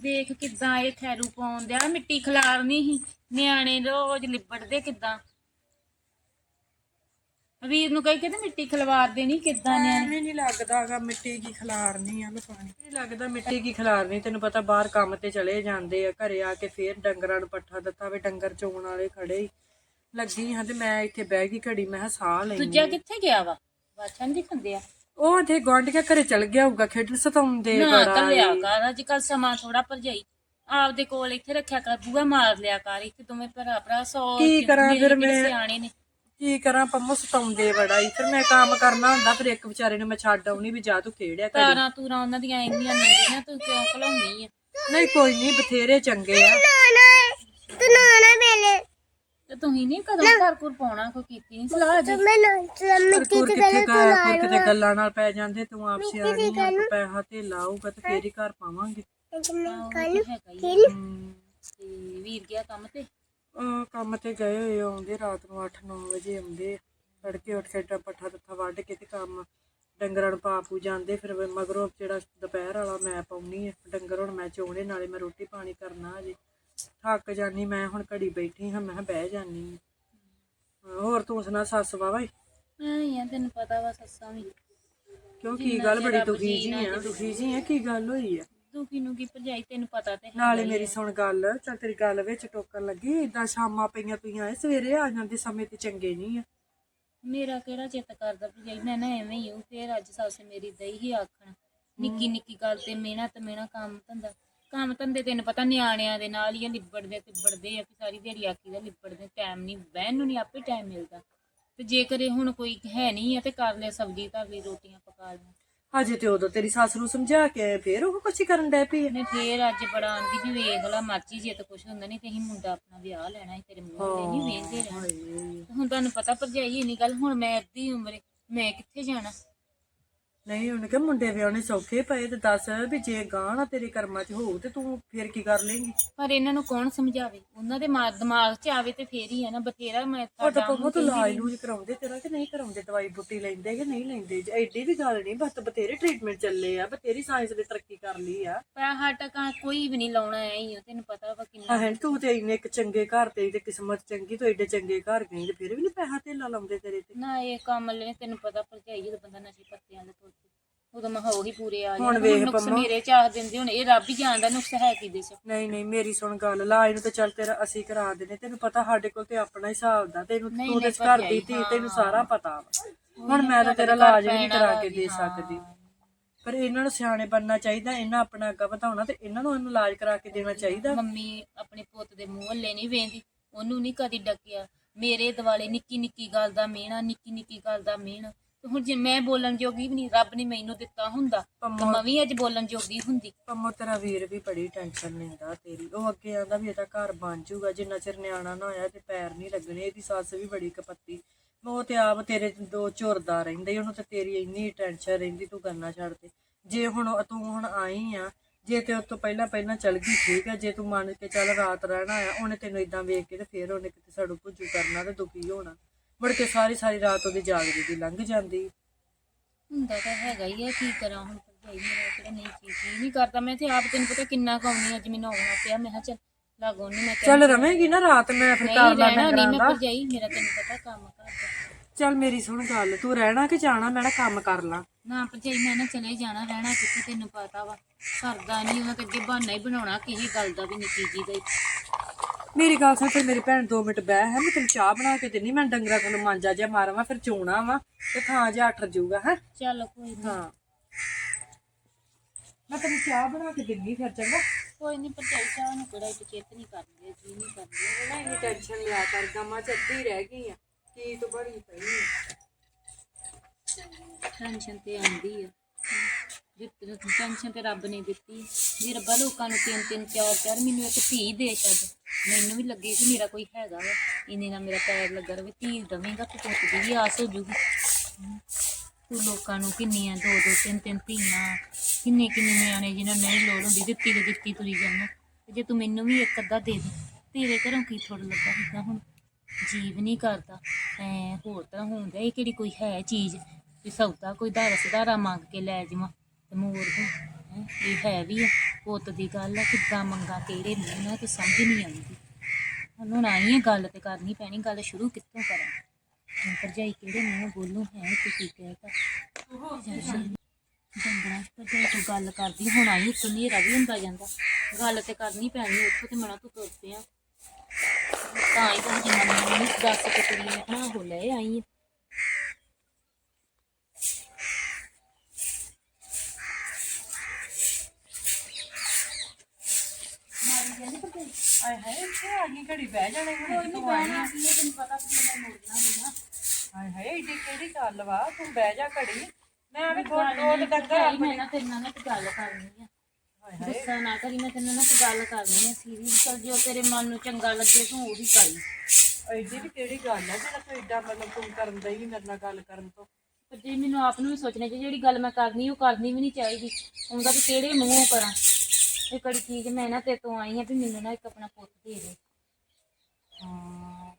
ਦੇਖ ਕਿਦਾਂ ਇਹ ਖੈਰੂ ਪਾਉਣ ਦਿਆ ਮਿੱਟੀ ਖਿਲਾਰਨੀ ਸੀ। ਨਿਆਣੇ ਰੋਜ਼ ਲਿਬੜਦੇ ਕਿਦਾਂ? ਵੀਰ ਨੂੰ ਕਹੀ ਕਹਿੰਦੇ ਮਿੱਟੀ ਖਿਲਵਾਰ ਦੇਣੀ ਕਿਦਾਂ ਨਿਆਣੇ? ਐਵੇਂ ਨਹੀਂ ਲੱਗਦਾਗਾ ਮਿੱਟੀ ਕੀ ਖਿਲਾਰਨੀ ਆ ਲੈ ਪਾਣੀ। ਨਹੀਂ ਲੱਗਦਾ ਮਿੱਟੀ ਕੀ ਖਿਲਾਰਨੀ ਤੈਨੂੰ ਪਤਾ ਬਾਹਰ ਕੰਮ ਤੇ ਚਲੇ ਜਾਂਦੇ ਆ ਘਰੇ ਆ ਕੇ ਫੇਰ ਡੰਗਰਾਂ ਨੂੰ ਪੱਠਾ ਦਿੱਤਾ ਵੇ ਡੰਗਰ ਚੋਣ ਵਾਲੇ ਖੜੇ ਹੀ ਲੱਗੀ ਹਾਂ ਤੇ ਮੈਂ ਇੱਥੇ ਬਹਿ ਗਈ ਘੜੀ ਮੈਂ ਕਿਹਾ ਸਾਹ ਲੈਣੀ ਦੂਜਾ ਕਿੱਥੇ ਗਿਆ ਵਾ? ਬਾਛਾਂ ਦੀ ਖੰਦੇ ਆ ਉਹ ਤੇ ਗੁਆਂਢੀਆਂ ਘਰੇ ਚਲ ਗਿਆ ਹੋਊਗਾ ਖੇਡਣ ਸਤਾਉਂਦੇ ਨਾ ਬੜਾ ਕੱਲਿਆ ਕਰ ਅੱਜ ਕੱਲ ਸਮਾਂ ਥੋੜਾ ਭਰਜਾਈ। ਆਪਦੇ ਕੋਲ ਇੱਥੇ ਰੱਖਿਆ ਕਰ ਬੂਆ ਮਾਰ ਲਿਆ ਕਰ ਇੱਥੇ ਦੋਵੇਂ ਭਰਾ ਭਰਾ ਸੌ ਕੀ ਕਰਾਂ ਫਿਰ ਮੈਂ? ਸਿਆਣੇ ਨੇ। ਕੀ ਕਰਾਂ ਪੰਮੋ ਸਤਾਉਂਦੇ ਬੜਾ ਹੀ। ਫਿਰ ਮੈਂ ਕੰਮ ਕਰਨਾ ਹੁੰਦਾ ਫਿਰ ਇੱਕ ਵਿਚਾਰੇ ਨੂੰ ਮੈਂ ਛੱਡ ਆਉਣੀ ਵੀ ਜਾ ਤੂੰ ਖੇੜਿਆ ਕਰ ਤਾਰਾਂ ਤੂਰਾਂ ਉਹਨਾਂ ਦੀਆਂ ਇੰਨੀਆਂ ਨੰਗੀਆਂ ਤੂੰ ਕਿਉਂ ਖਲਾਉਣੀ ਆ? ਨਹੀਂ ਕੋਈ ਨਹੀਂ ਬਥੇਰੇ ਚੰਗੇ ਆ। ਤੇ ਤੁਸੀਂ ਨਹੀਂ ਕਦੋਂ ਘਰ ਘਰ ਪਾਉਣਾ ਕੋਈ ਕੀਤੀ ਨਹੀਂ ਸਲਾਹ ਜੀ। ਕਿੱਥੇ ਗਾ ਕੋਰ ਕਿਤੇ ਗੱਲਾਂ ਨਾਲ ਪੈ ਜਾਂਦੇ ਤੂੰ ਆਪ ਸਿਆਣੀ ਆ ਤੂੰ ਪੈਸਾ ਤੇ ਲਾਊਗਾ ਤੇ ਫੇਰ ਹੀ ਘਰ ਪਾਵਾਂਗੇ। ਹਮ, ਤੇ ਵੀਰ ਗਿਆ ਕੰਮ ਤੇ? ਉਹ ਕੰਮ ਤੇ ਗਏ ਹੋਏ ਆ, ਆਉਂਦੇ ਰਾਤ ਨੂੰ 8-9 ਵਜੇ ਆਉਂਦੇ ਆ। ਤੜਕੇ ਉੱਠ ਕੇ ਡਾ ਪੱਠਾ ਦਿੱਤਾ ਵੱਢ ਕੇ ਤੇ ਕੰਮ। ਡੰਗਰਾਂ ਨੂੰ ਪਾ ਪੂ ਜਾਂਦੇ ਫਿਰ ਮਗਰੋਂ ਜਿਹੜਾ ਦੁਪਹਿਰ ਵਾਲਾ ਮੈਂ ਪਾਉਣੀ ਆ। ਡੰਗਰ ਹੁਣ ਮੈਂ ਚੋਣੇ ਨਾਲੇ ਮੈਂ ਰੋਟੀ ਪਾਣੀ ਕਰਨਾ ਅਜੇ ਥੱਕ ਜਾਨੀ ਮੈਂ ਹੁਣ ਘੜੀ ਬੈਠੀ ਹਾਂ ਮੈਂ ਕਿਹਾ ਬਹਿ ਜਾਨੀ। ਹੋਰ ਤੂੰ ਸੁਣਾ ਸੱਸ ਵਾਵਾ ਨਹੀਂ ਆ ਤੈਨੂੰ ਪਤਾ ਵਾ ਸੱਸਾਂ ਵੀ। ਕਿਉਂ ਕੀ ਗੱਲ ਬੜੀ ਦੁਖੀ ਜੀ ਆ ਦੁਖੀ ਜੀ ਆ ਕੀ ਗੱਲ ਹੋਈ ਆ? ਦੁਖੀ ਨੂੰ ਕੀ ਭਰਜਾਈ ਤੈਨੂੰ ਪਤਾ ਤੇ ਹੈ। ਨਾਲੇ ਮੇਰੀ ਸੁਣ ਗੱਲ ਚੱਲ ਤੇਰੀ ਗੱਲ ਵਿੱਚ ਟੋਕਣ ਲੱਗੀ ਇਦਾਂ ਸ਼ਾਮਾਂ ਪਈਆਂ ਪਈਆਂ ਐ ਸਵੇਰੇ ਆ ਜਾਂਦੇ ਸਮੇਂ ਤੇ ਚੰਗੇ ਨਹੀਂ ਆ। ਮੇਰਾ ਕਿਹੜਾ ਚਿੱਤ ਕਰਦਾ ਭਰਜਾਈ ਮੈਂ ਨਾ ਐਵੇਂ ਹੀ ਹੂੰ ਫੇਰ ਅੱਜ ਸੱਸ ਮੇਰੀ ਦਈ ਹੀ ਆਖਣ। ਨਿੱਕੀ ਨਿੱਕੀ ਗੱਲ ਤੇ ਮਿਹਨਤ ਮਿਹਣਾ ਕੰਮ ਧੰਦਾ। ਕੰਮ ਧੰਦੇ ਤੈਨੂੰ ਪਤਾ ਨਿਆਣਿਆਂ ਦੇ ਨਾਲ ਹੀ ਆ, ਲਿਬੜਦੇ ਤਿਬੜਦੇ ਆ ਕਿ ਸਾਰੀ ਦਿਹਾੜੀ ਆਕੀ ਦਾ ਲਿਬੜਦੇ ਟਾਈਮ ਨਹੀਂ ਬਹਿਣ ਨੂੰ ਨਹੀਂ ਆਪੇ ਟਾਈਮ ਮਿਲਦਾ ਤੇ ਜੇਕਰ ਇਹ ਹੁਣ ਕੋਈ ਹੈ ਨਹੀਂ ਆ ਤੇ ਕਰ ਲੈ ਸਬਜ਼ੀ ਧਰ ਲਈ ਰੋਟੀਆਂ ਪਕਾ ਲਈ ਹਜੇ ਤੇ ਉਦੋਂ ਤੇਰੀ ਸੱਸ ਨੂੰ ਸਮਝਾ ਕੇ ਆਏ, ਫੇਰ ਉਹ ਕੁਛ ਹੀ ਕਰਨ ਡੈ ਪਈ ਆ। ਨੇ ਫੇਰ ਅੱਜ ਬੜਾ ਆਂਦੀ ਵੀ ਵੇਖ ਲਾ ਮਰਜ਼ੀ ਜੇ ਤਾਂ ਕੁਛ ਹੁੰਦਾ ਨਹੀਂ ਤੇ ਅਸੀਂ ਮੁੰਡਾ ਆਪਣਾ ਵਿਆਹ ਲੈਣਾ ਸੀ ਤੇਰੇ ਮੂੰਹ ਤੇ ਨਹੀਂ ਵੇਖਦੇ ਰਹਿਣਾ ਹਾਏ। ਹੁਣ ਤੁਹਾਨੂੰ ਪਤਾ ਭਰਜਾਈ ਇੰਨੀ ਗੱਲ ਹੁਣ ਮੈਂ ਅੱਧੀ ਉਮਰੇ ਮੈਂ ਕਿੱਥੇ ਜਾਣਾ ਨਹੀਂ ਉਹਨੇ ਕਿ ਮੁੰਡੇ ਵਿਆਹਣੇ ਸੌਖੇ ਪਏ ਤੇ ਦੱਸ ਵੀ ਜੇ ਗਾਂ ਨਾ ਤੇਰੇ ਕਰਮਾਂ 'ਚ ਹੋਊ ਤੇ ਤੂੰ ਫੇਰ ਕੀ ਕਰ ਲੇਂਗੀ? ਪਰ ਇਹਨਾਂ ਨੂੰ ਕੌਣ ਸਮਝਾਵੇ? ਉਹਨਾਂ ਦੇ ਮਾ- ਦਿਮਾਗ 'ਚ ਆਵੇ ਤੇ ਫੇਰ ਹੀ ਹੈ ਨਾ ਬਥੇਰਾ ਮੈਂ ਉਹ ਤਾਂ ਤੁਹਾਡਾ ਪੰਮੋ ਤੂੰ ਇਲਾਜ ਲੂਜ ਕਰਾਉਂਦੇ ਤੇਰਾ ਕਿ ਨਹੀਂ ਕਰਾਉਂਦੇ? ਦਵਾਈ ਬੁੱਟੀ ਲੈਂਦੇ ਕਿ ਨਹੀਂ ਲੈਂਦੇ? ਜੇ ਐਡੀ ਵੀ ਗੱਲ ਨਹੀਂ ਬਸ ਬਥੇਰੇ ਟ੍ਰੀਟਮੈਂਟ ਚੱਲੇ ਆ ਬਥੇਰੀ ਸਾਇੰਸ ਨੇ ਤਰੱਕੀ ਕਰ ਲਈ ਆ। ਪੈਸਾ ਟਕਾ ਕੋਈ ਵੀ ਨਹੀਂ ਲਾਉਣਾ ਐ ਹੀ ਆ, ਤੈਨੂੰ ਪਤਾ ਵਾ ਕਿੰਨਾ। ਹਾਂ ਤੂੰ ਤੇ ਇੰਨੇ ਇੱਕ ਚੰਗੇ ਘਰ ਤੇ ਤੇ ਕਿਸਮਤ ਚੰਗੀ ਤੂੰ ਐਡੇ ਚੰਗੇ ਘਰ ਗਈ ਤੇ ਫਿਰ ਵੀ ਨਹੀਂ ਪੈਸਾ ਧੇਲਾ ਲਾਉਂਦੇ ਤੇਰੇ ਤੇ। ਨਾ ਇਹ ਕੰਮ ਲੈ ਤੈਨੂੰ ਪਤਾ ਭਰਜਾਈ ਜਦੋਂ ਬੰਦਾ ਨਸ਼ੇ ਪੱਤਿਆਂ ਦੇ ਪਏ ਉਦੋਂ ਮੈਂ ਹੋ ਹੀ ਪੂਰੇ ਆ ਹੁਣ ਜਾਂਦੇ ਵੇਖ ਨੁਕਸ ਪੰਮਾ। ਮੇਰੇ ਚਾਹ ਦਿੰਦੇ ਹੁਣ ਇਹ ਰੱਬ ਹੀ ਜਾਣਦਾ ਨੁਕਸ ਹੈ ਕਿਦੇ ਚ। ਨਹੀਂ ਨਹੀਂ ਮੇਰੀ ਸੁਣ ਗੱਲ ਇਲਾਜ ਨੂੰ ਤੇ ਚੱਲ ਤੇਰਾ ਅਸੀਂ ਕਰਾ ਦੇਨੇ ਤੈਨੂੰ ਪਤਾ ਸਾਡੇ ਕੋਲ ਤੇ ਆਪਣਾ ਹਿਸਾਬ ਦਾ ਤੈਨੂੰ ਨਹੀਂ, ਤੂੰ ਤੇ ਨਹੀਂ, ਘਰ ਦੀ ਭਰਜਾਈ, ਧੀ ਤੈਨੂੰ ਹਾਂ। ਸਾਰਾ ਪਤਾ ਵਾ। ਹੁਣ ਮੈਂ ਤਾਂ ਤੇਰਾ ਇਲਾਜ ਵੀ ਨਹੀਂ ਕਰਾ ਕੇ ਦੇ ਸਕਦੀ। ਪਰ ਇਹਨਾਂ ਨੂੰ ਸਿਆਣੇ ਬਣਨਾ ਚਾਹੀਦਾ ਇਹਨਾਂ ਆਪਣਾ ਅੱਗਾ ਵਧਾਉਣਾ ਤੇ ਇਹਨਾਂ ਨੂੰ ਇਹਨੂੰ ਇਲਾਜ ਕਰਾ ਕੇ ਦੇਣਾ ਚਾਹੀਦਾ। ਮੰਮੀ ਆਪਣੇ ਪੁੱਤ ਦੇ ਮੂੰਹ ਹੱਲੇ ਨਹੀਂ ਵੇਂਦੀ ਉਹਨੂੰ ਨਹੀਂ ਕਦੀ ਡੱਕਿਆ। ਮੇਰੇ ਦਿਵਾਲੇ ਨਿੱਕੀ ਨਿੱਕੀ ਗੱਲ ਦਾ ਮਿਹਣਾ ਨਿੱਕੀ ਨਿੱਕੀ ਗੱਲ ਦਾ ਮਿਹਣਾ ਹੁਣ ਜੇ ਮੈਂ ਬੋਲਣ ਜੋਗੀ ਵੀ ਨਹੀਂ ਰੱਬ ਨੇ ਮੈਨੂੰ ਦਿੱਤਾ ਹੁੰਦਾ ਤਾਂ ਮੈਂ ਵੀ ਅੱਜ ਬੋਲਣ ਜੋਗੀ ਹੁੰਦੀ। ਪੰਮੋ ਤੇਰਾ ਵੀਰ ਵੀ ਬੜੀ ਟੈਨਸ਼ਨ ਲੈਂਦਾ ਤੇਰੀ। ਉਹ ਅੱਗੇ ਆਂਦਾ ਵੀ ਇਹਦਾ ਘਰ ਬਣ ਜਾਊਗਾ ਜਿੰਨਾ ਚਿਰ ਨਿਆਣਾ ਨਾ ਹੋਇਆ ਤੇ ਪੈਰ ਨਹੀਂ ਲੱਗਣੇ ਇਹਦੀ ਸੱਸ ਵੀ ਬੜੀ ਕਪੱਤੀ। ਉਹ ਤੇ ਆਪ ਤੇਰੇ ਦੋ ਝੁਰਦਾ ਰਹਿੰਦਾ ਉਹਨੂੰ ਤੇ ਤੇਰੀ ਇੰਨੀ ਟੈਨਸ਼ਨ ਰਹਿੰਦੀ ਤੂੰ ਕਰਨਾ ਛੱਡ ਦੇ। ਜੇ ਹੁਣ ਤੂੰ ਹੁਣ ਆਈ ਆ ਜੇ ਤੇ ਉਸ ਤੋਂ ਪਹਿਲਾਂ ਪਹਿਲਾਂ ਚਲ ਗਈ ਠੀਕ ਹੈ ਜੇ ਤੂੰ ਮੰਨ ਕੇ ਚੱਲ ਰਾਤ ਰਹਿਣਾ ਆ ਉਹਨੇ ਤੈਨੂੰ ਇਦਾਂ ਵੇਖ ਕੇ ਤੇ ਫੇਰ ਉਹਨੇ ਕਿਤੇ ਸਾਡੂ ਭੁੱਜੂ ਕਰਨਾ ਤੇ ਦੁਖੀ ਹੋਣਾ। ਮੁੜ ਕੇ ਸਾਰੀ ਸਾਰੀ ਰਾਤ ਉਹਦੀ ਜਾਗਦੀ ਦੀ ਲੰਘ ਜਾਂਦੀ। ਹੁੰਦਾ ਤਾਂ ਹੈਗਾ ਹੀ ਆ ਕੀ ਕਰਾਂ ਹੁਣ ਭਰਜਾਈ ਮੇਰਾ ਕਿਹੜਾ ਨਹੀਂ ਚੀਜ਼ ਹੀ ਨਹੀਂ ਕਰਦਾ। ਮੈਂ ਤੇ ਆਪ ਤੈਨੂੰ ਪਤਾ ਕਿੰਨਾ ਕਾਉਣੀ ਅੱਜ ਮੈਨੂੰ ਆਉਣਾ ਪਿਆ। ਮੈਂ ਕਿਹਾ ਚੱਲ ਲਾਗੋਂ ਨੂੰ ਮੈਂ ਚੱਲ ਰਵੇਂਗੀ ਨਾ ਰਾਤ ਮੈਂ ਫਿਰ ਨਹੀਂ ਕਰ ਲਾ ਨਹੀਂ ਮੈਂ ਭਰਜਾਈ ਮੇਰਾ ਤੈਨੂੰ ਪਤਾ ਕੰਮ ਕਰਦਾ ਚੱਲ ਮੇਰੀ ਸੁਣ ਗੱਲ ਤੂੰ ਰਹਿਣਾ ਕਿ ਜਾਣਾ? ਮੈਂ ਨਾ ਕੰਮ ਕਰ ਲਾਂ। ਨਾ ਭਰਜਾਈ ਮੈਂ ਨਾ ਚਲੇ ਜਾਣਾ ਰਹਿਣਾ ਕਿੱਥੇ ਤੈਨੂੰ ਪਤਾ ਵਾ। ਸਰਦਾ ਨਹੀਂ ਉਹਨਾਂ ਤੇ ਅੱਗੇ ਬਹਾਨਾ ਹੀ ਬਣਾਉਣਾ ਕਿਸੇ ਗੱਲ ਦਾ ਵੀ ਨਿੱਕੀ ਜੀ ਦਾ। ਹੀ ਮੇਰੀ ਗੱਲ ਸੁਣ ਫਿਰ ਮੇਰੀ ਭੈਣ 2 ਮਿੰਟ ਬਹਿ ਹੈ ਮੈਂ ਤੈਨੂੰ ਚਾਹ ਬਣਾ ਕੇ ਦਿੰਨੀ ਮੈਂ ਡੰਗਰਾ ਕੋਲ ਮਾਂਜਾ ਜਿਹਾ ਮਾਰਵਾ ਫਿਰ ਚੋਣਾ ਵਾ ਤੇ ਥਾਂ ਜਿਹਾ ਅੱਠ ਜਾਊਗਾ ਹੈ। ਚੱਲ ਕੋਈ ਨੀ। ਹਾਂ। ਮੈਂ ਤੈਨੂੰ ਚਾਹ ਬਣਾ ਕੇ ਦਿੰਨੀ ਫਿਰ ਚੰਗਾ। ਕੋਈ ਨਹੀਂ ਭਰਜਾਈ ਚਾਹ ਨੂੰ ਕਿਹੜਾ ਇੱਕ ਚਿੱਤ ਨਹੀਂ ਕਰਦੀ ਜੀ ਨਹੀਂ ਕਰਦੀ। ਨਾ ਇੰਨੀ ਟੈਨਸ਼ਨ ਲਿਆ ਕਰ ਗਾਮਾ ਚ ਅੱਧੀ ਰਹਿ ਗਈ ਆ ਕੀ ਤੂੰ ਬੜੀ ਪਈ ਆ। ਟੈਨਸ਼ਨ ਤੇ ਆਂਦੀ ਆ। ਟੈਨਸ਼ਨ ਤੇ ਰੱਬ ਨੇ ਦਿੱਤੀ। ਵੀ ਰੱਬਾ ਲੋਕਾਂ ਨੂੰ ਤਿੰਨ ਤਿੰਨ ਚਾਰ ਚਾਰ ਮੈਨੂੰ ਇੱਕ ਧੀ ਦੇ ਛੱਡ। ਮੈਨੂੰ ਵੀ ਲੱਗੇ ਕਿ ਮੇਰਾ ਕੋਈ ਹੈਗਾ ਵਾ। ਇਹਨੇ ਨਾਲ ਮੇਰਾ ਪੈਰ ਲੱਗਾ ਰਵੇ ਧੀ ਦਵੇਂਗਾ ਤੇ ਪੁੱਤ ਦੀ ਵੀ ਆਸ ਹੋ ਜੂਗੀ। ਤੂੰ ਲੋਕਾਂ ਨੂੰ ਕਿੰਨੀਆਂ ਦੋ ਦੋ, ਤਿੰਨ ਤਿੰਨ ਧੀਆਂ, ਕਿੰਨੇ ਕਿੰਨੇ ਨਿਆਣੇ ਜਿਨ੍ਹਾਂ ਨੂੰ ਨਹੀਂ ਲੋੜ ਹੁੰਦੀ, ਦਿੱਤੀ ਤੇ ਦਿੱਤੀ ਤੁਰੀ ਜਾਂਦਾ ਤੇ ਜੇ ਤੂੰ ਮੈਨੂੰ ਵੀ ਇੱਕ ਅੱਧਾ ਦੇ ਦੇ, ਤੇਰੇ ਘਰੋਂ ਕੀ ਥੋੜ ਲੱਗਾ ਹੁੰਦਾ ਹੁਣ? ਜੀਵ ਨਹੀਂ ਕਰਦਾ। ਐ ਹੋਰ ਤਾਂ ਹੁੰਦਾ, ਇਹ ਕਿਹੜੀ ਕੋਈ ਹੈ ਚੀਜ਼? ਵੀ ਸੌਦਾ ਕੋਈ ਧਾਰਾ ਸਧਾਰਾ ਮੰਗ ਕੇ ਲੈ ਜਾਵਾਂ, ਤੇ ਮੋਰ ਦੂੰ ਇਹ ਹੈ ਵੀ ਆ। ਪੁੱਤ ਦੀ ਗੱਲ ਆ, ਕਿੱਦਾਂ ਮੰਗਾ ਕਿਹੜੇ ਮੂੰਹ ਨਾਲ ਤੇ ਸਮਝ ਨਹੀਂ ਆਉਂਦੀ। ਹੁਣ ਆਈ ਹੈ ਗੱਲ ਤੇ ਕਰਨੀ ਪੈਣੀ, ਗੱਲ ਸ਼ੁਰੂ ਕਿੱਥੋਂ ਕਰਾਂ? ਹੁਣ ਭਰਜਾਈ ਕਿਹੜੇ ਮੂੰਹ ਬੋਲੂ, ਹੈ, ਤੇ ਕੀ ਕਹਿਤਾ ਡੰਗਰਾਂ ਚ ਭਰਜਾਈ ਤੂੰ ਗੱਲ ਕਰਦੀ, ਹੁਣ ਆਈ ਉੱਤੋਂ ਹਨੇਰਾ ਵੀ ਹੁੰਦਾ ਜਾਂਦਾ। ਗੱਲ ਤੇ ਕਰਨੀ ਪੈਣੀ, ਉੱਥੋਂ ਤੇ ਮਨਾ ਤੂੰ ਤੁਰ ਪਿਆ। ਤਾਂ ਹੀ ਤਾਂ ਜਨਾਨੀ ਨੂੰ ਦੱਸ ਕੇ ਕੁੜੀ ਨੇ ਹਾਂ ਹੋ ਲੈ ਆਈ ਆ। ਆਏ ਹਾਏ ਇੱਥੇ ਆ ਗਈ ਘੜੀ ਬਹਿ ਜਾਣੇ ਹੁਣ ਤੂੰ ਆਈ ਆ। ਤੈਨੂੰ ਪਤਾ ਕਿ ਮੈਂ ਮੁੜਨਾ ਨਹੀਂ ਆ ਹਾਏ ਹਾਏ ਏਡੀ ਕਿਹੜੀ ਗੱਲ ਵਾ? ਤੂੰ ਬਹਿ ਜਾ ਘੜੀ। ਮੈਂ ਆਵੇਂ ਥੋੜਾ ਦੋ ਤੇ ਡੰਗਰ ਭਾਈ ਆਪਣੇ ਮੈਂ ਨਾ ਤੇਰੇ ਨਾਲ ਨਾ ਇੱਕ ਗੱਲ ਕਰਨੀ ਆ। ਹਾਏ ਹਾਏ। ਗੁੱਸਾ ਨਾ ਕਰੀ ਮੈਂ ਤੇਰੇ ਨਾਲ ਨਾ ਇੱਕ ਗੱਲ ਕਰਨੀ ਆ ਸੀਰੀਅਸ ਚੱਲ ਜੋ ਤੇਰੇ ਮਨ ਨੂੰ ਚੰਗਾ ਲੱਗੇ ਤੂੰ ਉਹੀ ਕਰੀ ਐਡੀ ਵੀ ਕਿਹੜੀ ਗੱਲ ਆ ਜਿਹੜਾ ਤੂੰ ਏਡਾ ਮਤਲਬ ਤੂੰ ਕਰਨ ਦਾ ਹੀ ਮੇਰੇ ਨਾਲ ਗੱਲ ਕਰਨ ਤੋਂ। ਪਰ ਜੇ ਮੈਨੂੰ ਆਪ ਨੂੰ ਵੀ ਸੋਚਣਾ ਚਾਹੀਦਾ ਜਿਹੜੀ ਗੱਲ ਮੈਂ ਕਰਨੀ ਉਹ ਕਰਨੀ ਵੀ ਨਹੀਂ ਚਾਹੀਦੀ। ਹੁੰਦਾ ਵੀ ਕਿਹੜੇ ਮੂੰਹੋਂ ਕਰਾਂ? ਇਹ ਕੜੀ ਚੀਜ਼ ਮੈਂ ਨਾ ਤੇਰੇ ਤੋਂ ਆਈ ਆ ਵੀ ਮੈਨੂੰ ਨਾ ਇੱਕ ਆਪਣਾ ਪੁੱਤ ਦੇ ਦੇ। ਹਾਂ।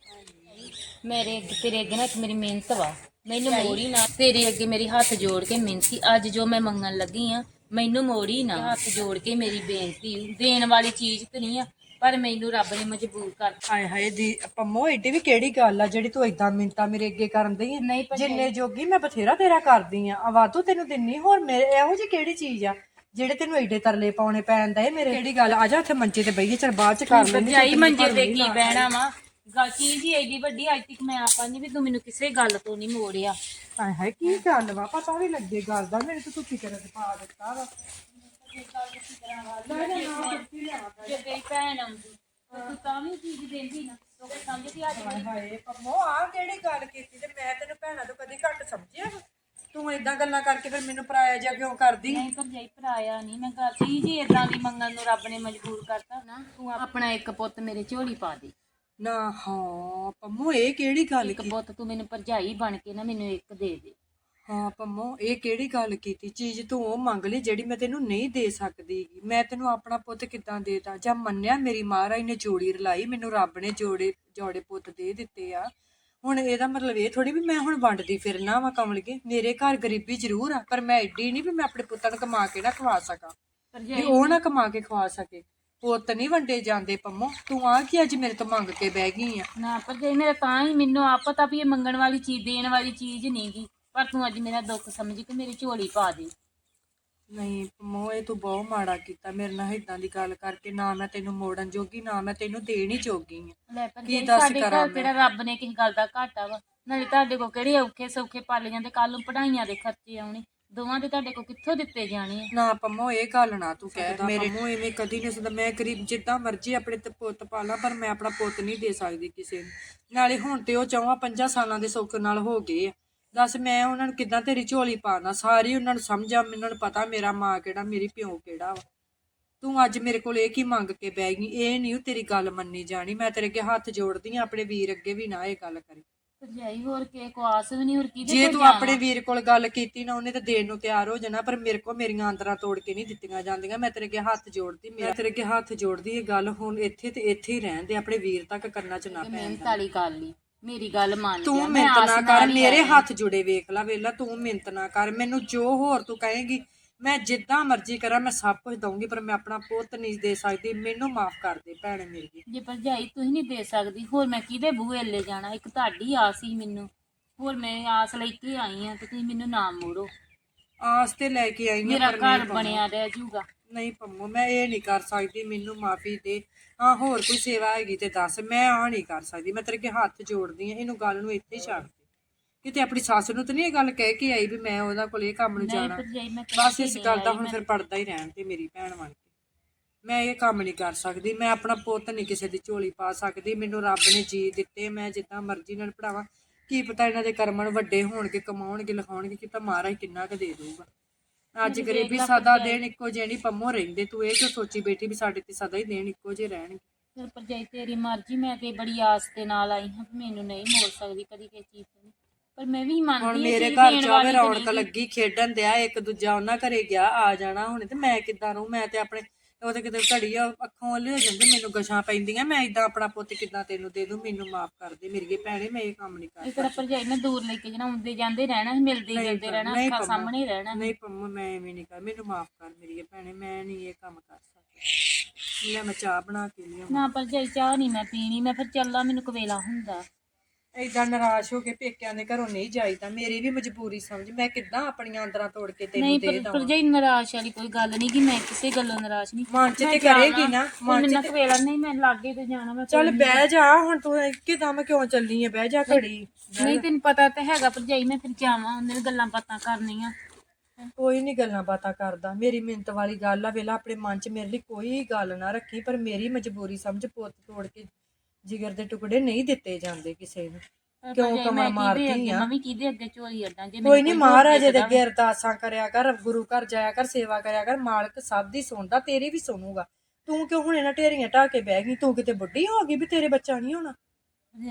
ਮੇਰੇ ਅੱਗੇ ਤੇਰੇ ਅੱਗੇ ਨਾ ਇੱਕ ਮੇਰੀ ਮਿਹਨਤ ਵਾ। ਮੈਨੂੰ ਮੋੜੀ ਨਾ ਤੇਰੇ ਅੱਗੇ ਮੇਰੀ ਹੱਥ ਜੋੜ ਕੇ ਮਿਹਨਤੀ। ਅੱਜ ਜੋ ਮੈਂ ਮੰਗਣ ਲੱਗੀ ਆ ਮੈਨੂੰ ਮੋੜੀ ਨਾ। ਹੱਥ ਜੋੜ ਕੇ ਮੇਰੀ ਬੇਨਤੀ। ਦੇਣ ਵਾਲੀ ਚੀਜ਼ ਤੇ ਨਹੀਂ ਆ ਪਰ ਮੈਨੂੰ ਰੱਬ ਨੇ ਮਜਬੂਰ ਕਰ ਹਾਏ ਹਾਏ ਦੀ ਪੰਮੋ ਏਡੀ ਵੀ ਕਿਹੜੀ ਗੱਲ ਆ ਜਿਹੜੀ ਤੂੰ ਏਦਾਂ ਮਿੰਤਾ ਮੇਰੇ ਅੱਗੇ ਕਰਨ ਦਈ ਆ? ਨਹੀਂ। ਜਿੰਨੇ ਜੋਗੀ ਮੈਂ ਬਥੇਰਾ ਤੇਰਾ ਕਰਦੀ ਆ। ਆਵਾਦੂ ਤੈਨੂੰ ਦਿੰਨੀ ਹੋਰ ਮੇਰੇ ਇਹੋ ਜਿਹੀ ਕਿਹੜੀ ਚੀਜ਼ ਆ? ਜਿਹੜੇ ਤੈਨੂੰ ਏਡੇ ਤਰਲੇ ਪਾਉਣੇ ਪੈਣ ਦਏ ਮੇਰੇ ਕਿਹੜੀ ਗੱਲ? ਆ ਜਾ ਉੱਥੇ ਮੰਚੇ ਤੇ ਬਈਏ ਚਲ ਬਾਅਦ ਚ ਕਰ ਲੈਂਦੀ ਭਰਜਾਈ ਮੰਜੇ ਤੇ ਕੀ ਬਹਿਣਾ ਵਾ। ਗੱਲ ਚੀਜ਼ ਹੀ ਐਡੀ ਵੱਡੀ ਅੱਜ ਤੱਕ ਮੈਂ ਆਪਾਂ ਨਹੀਂ ਵੀ ਤੂੰ ਮੈਨੂੰ ਕਿਸੇ ਗੱਲ ਤੋਂ ਨਹੀਂ ਮੋੜਿਆ। ਹਾਏ ਹਾਏ ਕੀ ਗੱਲ ਵਾ? ਪਤਾ ਵੀ ਲੱਗੇ ਗੱਲ ਦਾ ਮੇਰੇ ਤੋਂ ਤੂੰ ਫਿਕਰ ਤੇ ਪਾ ਦਿੱਤਾ ਵਾ। ਜੇ ਤੇਰੀ ਭੈਣ ਆਉਂਦੀ ਤੇ ਤੂੰ ਵੀ ਚੀਜ਼ ਦਿੰਦੀ ਨਾ। ਤੂੰ ਕੋਈ ਸਮਝਦੀ ਅੱਜ ਹਾਏ ਹਾਏ ਪੰਮੋ ਆ ਕਿਹੜੀ ਗੱਲ ਕੀਤੀ ਤੇ ਮੈਂ ਤੈਨੂੰ ਭੈਣਾਂ ਤੋਂ ਕਦੀ ਘੱਟ ਸਮਝਿਆ ਵਾ? ਤੂੰ ਏਦਾਂ ਗੱਲਾਂ ਕਰਕੇ ਫਿਰ ਮੈਨੂੰ ਪਰਾਇਆ ਜਿਹਾ ਕਿਉਂ ਕਰਦੀ? ਨਹੀਂ ਭਰਜਾਈ ਭਰਾਇਆ ਨਹੀਂ ਮੈਂ ਚੀਜ਼ ਹੀ ਇਦਾਂ ਦੀ ਮੰਗਣ ਨੂੰ ਰੱਬ ਨੇ ਮਜਬੂਰ ਕਰਤਾ। ਨਾ। ਤੂੰ ਆਪਣਾ ਇੱਕ ਪੁੱਤ ਮੇਰੇ ਝੋਲੀ ਪਾ ਦੇ। ਨਾ ਹਾਂ ਪੰਮੋ ਇਹ ਕਿਹੜੀ ਗੱਲ ਇੱਕ ਪੁੱਤ ਤੂੰ ਮੈਨੂੰ ਭਰਜਾਈ ਬਣ ਕੇ ਨਾ ਮੈਨੂੰ ਇੱਕ ਦੇ ਦੇ। ਹਾਂ ਪੰਮੋ ਇਹ ਕਿਹੜੀ ਗੱਲ ਕੀਤੀ? ਚੀਜ਼ ਤੂੰ ਉਹ ਮੰਗ ਲਈ ਜਿਹੜੀ ਮੈਂ ਤੈਨੂੰ ਨਹੀਂ ਦੇ ਸਕਦੀ। ਮੈਂ ਤੈਨੂੰ ਆਪਣਾ ਪੁੱਤ ਕਿੱਦਾਂ ਦੇਤਾ ਜਾਂ ਮੰਨਿਆ ਮੇਰੀ ਮਹਾਰਾਜ ਨੇ ਜੋੜੀ ਰਲਾਈ ਮੈਨੂੰ ਰੱਬ ਨੇ ਜੋੜੇ ਜੋੜੇ ਪੁੱਤ ਦੇ ਦਿੱਤੇ ਆ। ਹੁਣ ਇਹਦਾ ਮਤਲਬ ਇਹ ਥੋੜੀ ਵੀ ਮੈਂ ਹੁਣ ਵੰਡਦੀ ਫਿਰਨਾ ਵਾ ਕਮਲਗੇ ਮੇਰੇ ਘਰ ਗਰੀਬੀ ਜ਼ਰੂਰ ਆ ਪਰ ਮੈਂ ਐਡੀ ਨਹੀਂ ਵੀ ਮੈਂ ਆਪਣੇ ਪੁੱਤਾਂ ਨੂੰ ਕਮਾ ਕੇ ਨਾ ਖਵਾ ਸਕਾਂ। ਵੀ ਉਹ ਨਾ ਕਮਾ ਕੇ ਖਵਾ ਸਕੇ। ਪੁੱਤ ਨਹੀਂ ਵੰਡੇ ਜਾਂਦੇ ਪੰਮੋ ਤੂੰ ਆ ਕੀ ਅੱਜ ਮੇਰੇ ਤੋਂ ਮੰਗ ਕੇ ਬਹਿ ਗਈ ਆ? ਨਾ ਭਰਜਾਈ ਮੇਰਾ ਤਾਂ ਹੀ ਮੈਨੂੰ ਆਪ ਪਤਾ ਵੀ ਇਹ ਮੰਗਣ ਵਾਲੀ ਚੀਜ਼ ਦੇਣ ਵਾਲੀ ਚੀਜ਼ ਨਹੀਂ ਗੀ ਪਰ ਤੂੰ ਅੱਜ ਮੇਰਾ ਦੁੱਖ ਸਮਝ ਕੇ ਮੇਰੀ ਝੋਲੀ ਪਾ ਦੇ। ਨਹੀਂ ਪੰਮੋ ਇਹ ਤੂੰ ਬਹੁਤ ਮਾੜਾ ਕੀਤਾ। ਮੇਰੇ ਨਾਲ ਇਦਾਂ ਦੀ ਗੱਲ ਕਰਕੇ ਨਾ ਮੈਂ ਤੈਨੂੰ ਮੋੜਨ ਜੋਗੀ ਨਾ ਮੈਂ ਤੈਨੂੰ ਦੇਣ ਹੀ ਜੋਗੀ ਆ। ਲੈ ਕੀ ਦੱਸ ਸਾਡੇ ਕਰਾਂ ਘਰ ਕਿਹੜਾ ਰੱਬ ਨੇ ਕਿਸੇ ਗੱਲ ਦਾ ਘਾਟਾ ਵਾ ਨਾਲੇ ਤੁਹਾਡੇ ਕੋਲ ਕਿਹੜੇ ਔਖੇ ਸੌਖੇ ਪਲ ਜਾਂਦੇ ਕੱਲ ਨੂੰ ਪੜਾਈਆਂ ਦੇ ਖਰਚੇ ਆਉਣੇ ਦੋਵਾਂ ਦੇ ਤੁਹਾਡੇ ਕੋਲ ਕਿੱਥੋਂ ਦਿੱਤੇ ਜਾਣੇ ਆ? ਨਾ ਪੰਮੋ ਇਹ ਗੱਲ ਨਾ ਤੂੰ ਕਹਿ। ਮੇਰੇ ਮੂੰਹ ਐਵੇਂ ਕਦੀ ਨਹੀਂ ਸਕਦਾ ਮੈਂ ਗਰੀਬ ਜਿੱਦਾਂ ਮਰਜ਼ੀ ਆਪਣੇ ਤੇ ਪੁੱਤ ਪਾਲਾਂ ਪਰ ਮੈਂ ਆਪਣਾ ਪੁੱਤ ਨਹੀਂ ਦੇ ਸਕਦੀ ਕਿਸੇ ਨੂੰ। ਨਾਲੇ ਹੁਣ ਤੇ ਉਹ ਚੌਵਾਂ ਪੰਜਾਂ ਸਾਲਾਂ ਦੇ ਸੁੱਖ ਨਾਲ ਹੋ ਗਏ ਆ। ਦੱਸ ਮੈਂ ਉਹਨਾਂ ਨੂੰ ਕਿੱਦਾਂ ਤੇਰੀ ਝੋਲੀ ਪਾਣਾ ਸਾਰੀ ਉਹਨਾਂ ਨੂੰ ਸਮਝਾ ਮੈਨੂੰ ਪਤਾ ਮੇਰਾ ਮਾਂ ਕਿਹੜਾ ਮੇਰੀ ਪਿਓ ਕਿਹੜਾ ਵਾ। ਤੂੰ ਅੱਜ ਮੇਰੇ ਕੋਲ ਇਹ ਕੀ ਮੰਗ ਕੇ ਬਹਿ ਗਈ? ਇਹ ਨਹੀਂ ਤੇਰੀ ਗੱਲ ਮੰਨੀ ਜਾਣੀ। ਮੈਂ ਤੇਰੇ ਅੱਗੇ ਹੱਥ ਜੋੜਦੀ ਆ ਆਪਣੇ ਵੀਰ ਅੱਗੇ ਵੀ ਨਾ ਇਹ ਗੱਲ ਕਰੀ। ਭਰਜਾਈ ਹੋਰ ਕੇ ਕੋ ਆਸ ਵੀ ਨਹੀਂ ਹੋਰ ਕਿਹਦੇ ਜੇ ਤੂੰ? ਆਪਣੇ ਵੀਰ ਕੋਲ ਗੱਲ ਕੀਤੀ ਨਾ ਉਹਨੇ ਤਾਂ ਦੇਣ ਨੂੰ ਤਿਆਰ ਹੋ ਜਾਣਾ ਪਰ ਮੇਰੇ ਕੋਲ ਮੇਰੀਆਂ ਅੰਦਰਾਂ ਤੋੜ ਕੇ ਨਹੀਂ ਦਿੱਤੀਆਂ ਜਾਂਦੀਆਂ। ਮੈਂ ਤੇਰੇ ਅੱਗੇ ਹੱਥ ਜੋੜਦੀ ਮੈਂ ਤੇਰੇ ਅੱਗੇ ਹੱਥ ਜੋੜਦੀ ਇਹ ਗੱਲ ਹੁਣ ਇੱਥੇ ਤੇ ਇੱਥੇ ਹੀ ਰਹਿਣ ਦੇ ਆਪਣੇ ਵੀਰ ਤੱਕ ਕਰਨਾ ਚ ਨਾ ਪੈਣ ਮਿਹਨਤ ਵਾਲੀ ਗੱਲ ਹੀ ਮੇਰੀ ਗੱਲ ਮੰਨ ਤੂੰ ਲਿਆ, ਮੈਂ ਆਸ ਨਾ ਨਾਲ ਕਰ ਹੀ ਮੇਰੇ ਆਈ। ਹੱਥ ਜੁੜੇ ਵੇਖ ਲੈ ਵੇਲਾ ਤੂੰ ਮਿਹਨਤ ਨਾ ਕਰ ਮੈਨੂੰ ਜੋ ਹੋਰ ਤੂੰ ਕਹੇਂਗੀ ਮੈਂ ਜਿੱਦਾਂ ਮਰਜ਼ੀ ਕਰਾਂ ਮੈਂ ਸਭ ਕੁਝ ਦਊਂਗੀ ਪਰ ਮੈਂ ਆਪਣਾ ਪੁੱਤ ਨਹੀਂ ਦੇ ਸਕਦੀ ਮੈਨੂੰ ਮਾਫ ਕਰ ਦੇ ਭੈਣ ਮੇਰੀ। ਜੇ ਭਰਜਾਈ ਤੁਸੀਂ ਨਹੀਂ ਦੇ ਸਕਦੀ ਹੋਰ ਮੈਂ ਕਿਹਦੇ ਬੂਹੇ ਲੈ ਜਾਣਾ ਇੱਕ ਤੁਹਾਡੀ ਆਸ ਹੀ ਮੈਨੂੰ। ਹੋਰ ਮੈਂ ਆਸ ਲੈ ਕੇ ਆਈ ਆ ਤੇ ਤੁਸੀਂ ਮੈਨੂੰ ਨਾ ਮੋੜੋ। ਆਸ ਤੇ ਲੈ ਕੇ ਆਈ ਹਾਂ ਮੇਰਾ ਪਰ ਨਹੀਂ ਘਰ ਬਣਿਆ ਰਹਿ ਜਾਊਗਾ। ਨਹੀਂ ਪੰਮੋ ਮੈਂ ਇਹ ਨਹੀਂ ਕਰ ਸਕਦੀ ਮੈਨੂੰ ਮਾਫੀ ਦੇ। ਹਾਂ ਹੋਰ ਕੋਈ ਸੇਵਾ ਹੈਗੀ ਤੇ ਦੱਸ ਮੈਂ ਆ ਨਹੀਂ ਕਰ ਸਕਦੀ। ਮੈਂ ਤੇਰੇ ਅੱਗੇ ਹੱਥ ਜੋੜਦੀ ਆ ਇਹਨੂੰ ਗੱਲ ਨੂੰ ਇੱਥੇ ਹੀ ਛੱਡ ਦੇ। ਕਿਤੇ ਆਪਣੀ ਸੱਸ ਨੂੰ ਤਾਂ ਨਹੀਂ ਇਹ ਗੱਲ ਕਹਿ ਕੇ ਆਈ ਵੀ ਮੈਂ ਉਹਦਾ ਕੋਲ ਇਹ ਕੰਮ ਨੂੰ ਜਾਣਾ। ਬਸ ਇਸ ਕੇ ਗੱਲ ਦਾ ਹੁਣ ਫਿਰ ਪੜਦਾ ਹੀ ਰਹਿਣ ਤੇ ਮੇਰੀ ਭੈਣ ਬਣ ਕੇ। ਮੈਂ ਇਹ ਕੰਮ ਨਹੀਂ ਕਰ ਸਕਦੀ ਮੈਂ ਆਪਣਾ ਪੁੱਤ ਨਹੀਂ ਕਿਸੇ ਦੀ ਝੋਲੀ ਪਾ ਸਕਦੀ। ਮੈਨੂੰ ਰੱਬ ਨੇ ਜੀ ਦਿੱਤੇ ਮੈਂ ਜਿੱਦਾਂ ਮਰਜ਼ੀ ਨਾਲ ਪੜਾਵਾਂ ਕੀ ਪਤਾ ਇਹਨਾਂ ਦੇ ਕਰਮਣ ਵੱਡੇ ਹੋਣਗੇ ਕਮਾਉਣਗੇ ਲਿਖਾਉਣਗੇ ਕਿ ਤਾਂ ਮਹਾਰਾਜ ਕਿੰਨਾ ਕੁ ਦੇ ਦਊਗਾ। ਅੱਜ ਗਰੀਬੀ ਸਦਾ ਦੇਣ ਇੱਕੋ ਜਿਹੇ ਨਹੀਂ ਪੰਮੋ ਰਹਿੰਦੇ ਤੂੰ ਇਹ ਕਿਉਂ ਸੋਚੀ ਬੈਠੀ ਵੀ ਸਾਡੇ ਤੇ ਸਦਾ ਹੀ ਦੇਣ ਇੱਕੋ ਜਿਹੇ ਰਹਿਣਗੇ? ਫਿਰ ਭਰਜਾਈ ਤੇਰੀ ਮਰਜ਼ੀ ਮੈਂ ਤੇ ਬੜੀ ਆਸ ਦੇ ਨਾਲ ਆਈ ਹਾਂ ਵੀ ਮੈਨੂੰ ਨਹੀਂ ਮੋੜ ਸਕਦੀ ਕਦੀ ਕਿਸੇ ਚੀਜ਼ ਤੋਂ ਪਰ ਮੈਂ ਵੀ ਮੰਨਦੀ ਹੁਣ ਮੇਰੇ ਘਰ ਦੇਣ ਚ ਵਾਲੀ ਆਵੇ ਤਾਂ ਰੌਣਕ ਲੱਗੀ ਖੇਡਣ ਦਿਆ ਇੱਕ ਦੂਜਾ ਉਹਨਾਂ ਘਰੇ ਗਿਆ ਆ ਜਾਣਾ ਹੁਣ ਤੇ ਮੈਂ ਕਿੱਦਾਂ ਰਹੂੰ? ਮੈਂ ਤੇ ਆਪਣੇ ਉਹਦੇ ਕਿਤੇ ਘੜੀ ਆ ਅੱਖੋਂ ਵੱਲੇ ਹੋ ਜਾਂਦੇ ਮੈਨੂੰ ਗਸ਼ਾਂ ਪੈਂਦੀਆਂ ਮੈਂ ਇਦਾਂ ਆਪਣਾ ਪੁੱਤ ਕਿੱਦਾਂ ਤੈਨੂੰ ਦੇ ਦੂੰ ਮੈਨੂੰ ਮਾਫ ਕਰ ਦੇ ਮੇਰੀਏ ਭੈਣੇ ਮੈਂ ਇਹ ਕੰਮ ਨਹੀਂ ਇਹ ਕਰ ਤੇਰਾ ਭਰਜਾਈ ਮੈਂ ਦੂਰ ਲੈ ਕੇ ਜਾਣਾ ਆਉਂਦੇ ਜਾਂਦੇ ਰਹਿਣਾ ਮਿਲਦੇ ਗਿਲਦੇ ਰਹਿਣਾ ਨਹੀਂ ਅੱਖਾਂ ਪੰਮਾ। ਸਾਹਮਣੇ ਹੀ ਰਹਿਣਾ। ਨਹੀਂ ਪੰਮਾ ਮੈਂ ਐਵੇਂ ਨਹੀਂ ਕਰ ਮੈਨੂੰ ਮਾਫ ਕਰ ਮੇਰੀਏ ਭੈਣੇ ਮੈਂ ਨਹੀਂ ਇਹ ਕੰਮ ਕਰ ਸਕਦੀ। ਲੈ ਮੈਂ ਚਾਹ ਬਣਾ ਕੇ ਲਿਆਵਾਂ। ਨਾ ਭਰਜਾਈ ਚਾਹ ਨਹੀਂ ਮੈਂ ਪੀਣੀ ਮੈਂ ਫਿਰ ਚੱਲਾਂ ਮੈਨੂੰ ਕਵੇਲਾ ਹੁੰਦਾ। ਏਦਾਂ ਨਿਰਾਸ਼ ਹੋ ਕੇ ਪੇਕਿਆਂ ਦੇ ਘਰੋਂ ਨਹੀਂ ਜਾਈਦਾ ਮੇਰੀ ਵੀ ਮਜਬੂਰੀ ਸਮਝ ਮੈਂ ਕਿੱਦਾਂ ਆਪਣੀਆਂ ਅੰਦਰਾਂ ਤੋੜ ਕੇ ਤੈਨੂੰ ਨਹੀਂ ਦੇ ਪਰ ਦਵਾਂ? ਭਰਜਾਈ ਨਿਰਾਸ਼ ਵਾਲੀ ਕੋਈ ਗੱਲ ਨਹੀਂ ਕਿ ਮੈਂ ਕਿਸੇ ਗੱਲੋਂ ਨਿਰਾਸ਼ ਨਹੀਂ। ਮਨ ਚ ਤੇ ਕਰੇਗੀ ਨਾ ਮਨ ਚ ਮੈਨੂੰ ਕਵੇਲਾ ਨਹੀਂ ਮੈਂ ਲਾਗੇ ਤੇ ਜਾਣਾ ਮੈਂ ਚੱਲ ਬਹਿ ਜਾ ਹੁਣ ਤੂੰ ਇੱਕਦਮ ਕਿਉਂ ਚੱਲੀ ਹੈ ਬਹਿ ਜਾ ਘੜੀ ਨਹੀਂ ਤੈਨੂੰ ਪਤਾ ਤੇ ਹੈਗਾ ਭਰਜਾਈ ਮੈਂ ਫਿਰ ਜਾਵਾਂ ਉਹਨੇ ਵੀ ਗੱਲਾਂ ਬਾਤਾਂ ਕਰਨੀਆਂ। ਕੋਈ ਨਹੀਂ ਗੱਲਾਂ ਬਾਤਾਂ ਕਰਦਾ ਮੇਰੀ ਮਿੰਤ ਵਾਲੀ ਗੱਲ ਆ ਵੇਲਾ ਆਪਣੇ ਮਨ 'ਚ ਮੇਰੇ ਲਈ ਕੋਈ ਗੱਲ ਨਾ ਰੱਖੀ ਪਰ ਮੇਰੀ ਮਜਬੂਰੀ ਸਮਝ ਪੁੱਤ ਤੋੜ ਕੇ ਜਿਗਰ ਦੇ ਟੁਕੜੇ ਨਹੀਂ ਦਿੱਤੇ ਜਾਂਦੇ ਕਿਸੇ ਨੂੰ। ਕਿਉਂ ਭਰਜਾਈ, ਕਮਲ ਮੈਂ ਕਿਹਦੇ ਮਾਰਦੀ ਆ? ਮੈਂ ਵੀ ਕਿਹਦੇ ਅੱਗੇ ਝੋਲੀ ਅੱਡਾਂ? ਜੇ ਕੋਈ ਨਹੀਂ ਹੋਰ ਮਹਾਰਾਜ ਦੇ ਅੱਗੇ ਅਰਦਾਸਾਂ ਕਰਿਆ ਕਰ ਗੁਰੂ ਘਰ ਜਾਇਆ ਕਰ ਸੇਵਾ ਕਰਿਆ ਕਰ ਮਾਲਕ ਸਭ ਦੀ ਸੁਣਦਾ ਤੇਰੀ ਵੀ ਸੁਣੂਗਾ। ਤੂੰ ਕਿਉਂ ਹੁਣ ਇਹਨਾਂ ਢੇਰੀਆਂ ਢਾ ਕੇ ਬਹਿ ਗਈ? ਤੂੰ ਕਿਤੇ ਵੱਡੀ ਹੋ ਗਈ ਵੀ ਤੇਰੇ ਬੱਚਾ ਨਹੀਂ ਹੋਣਾ?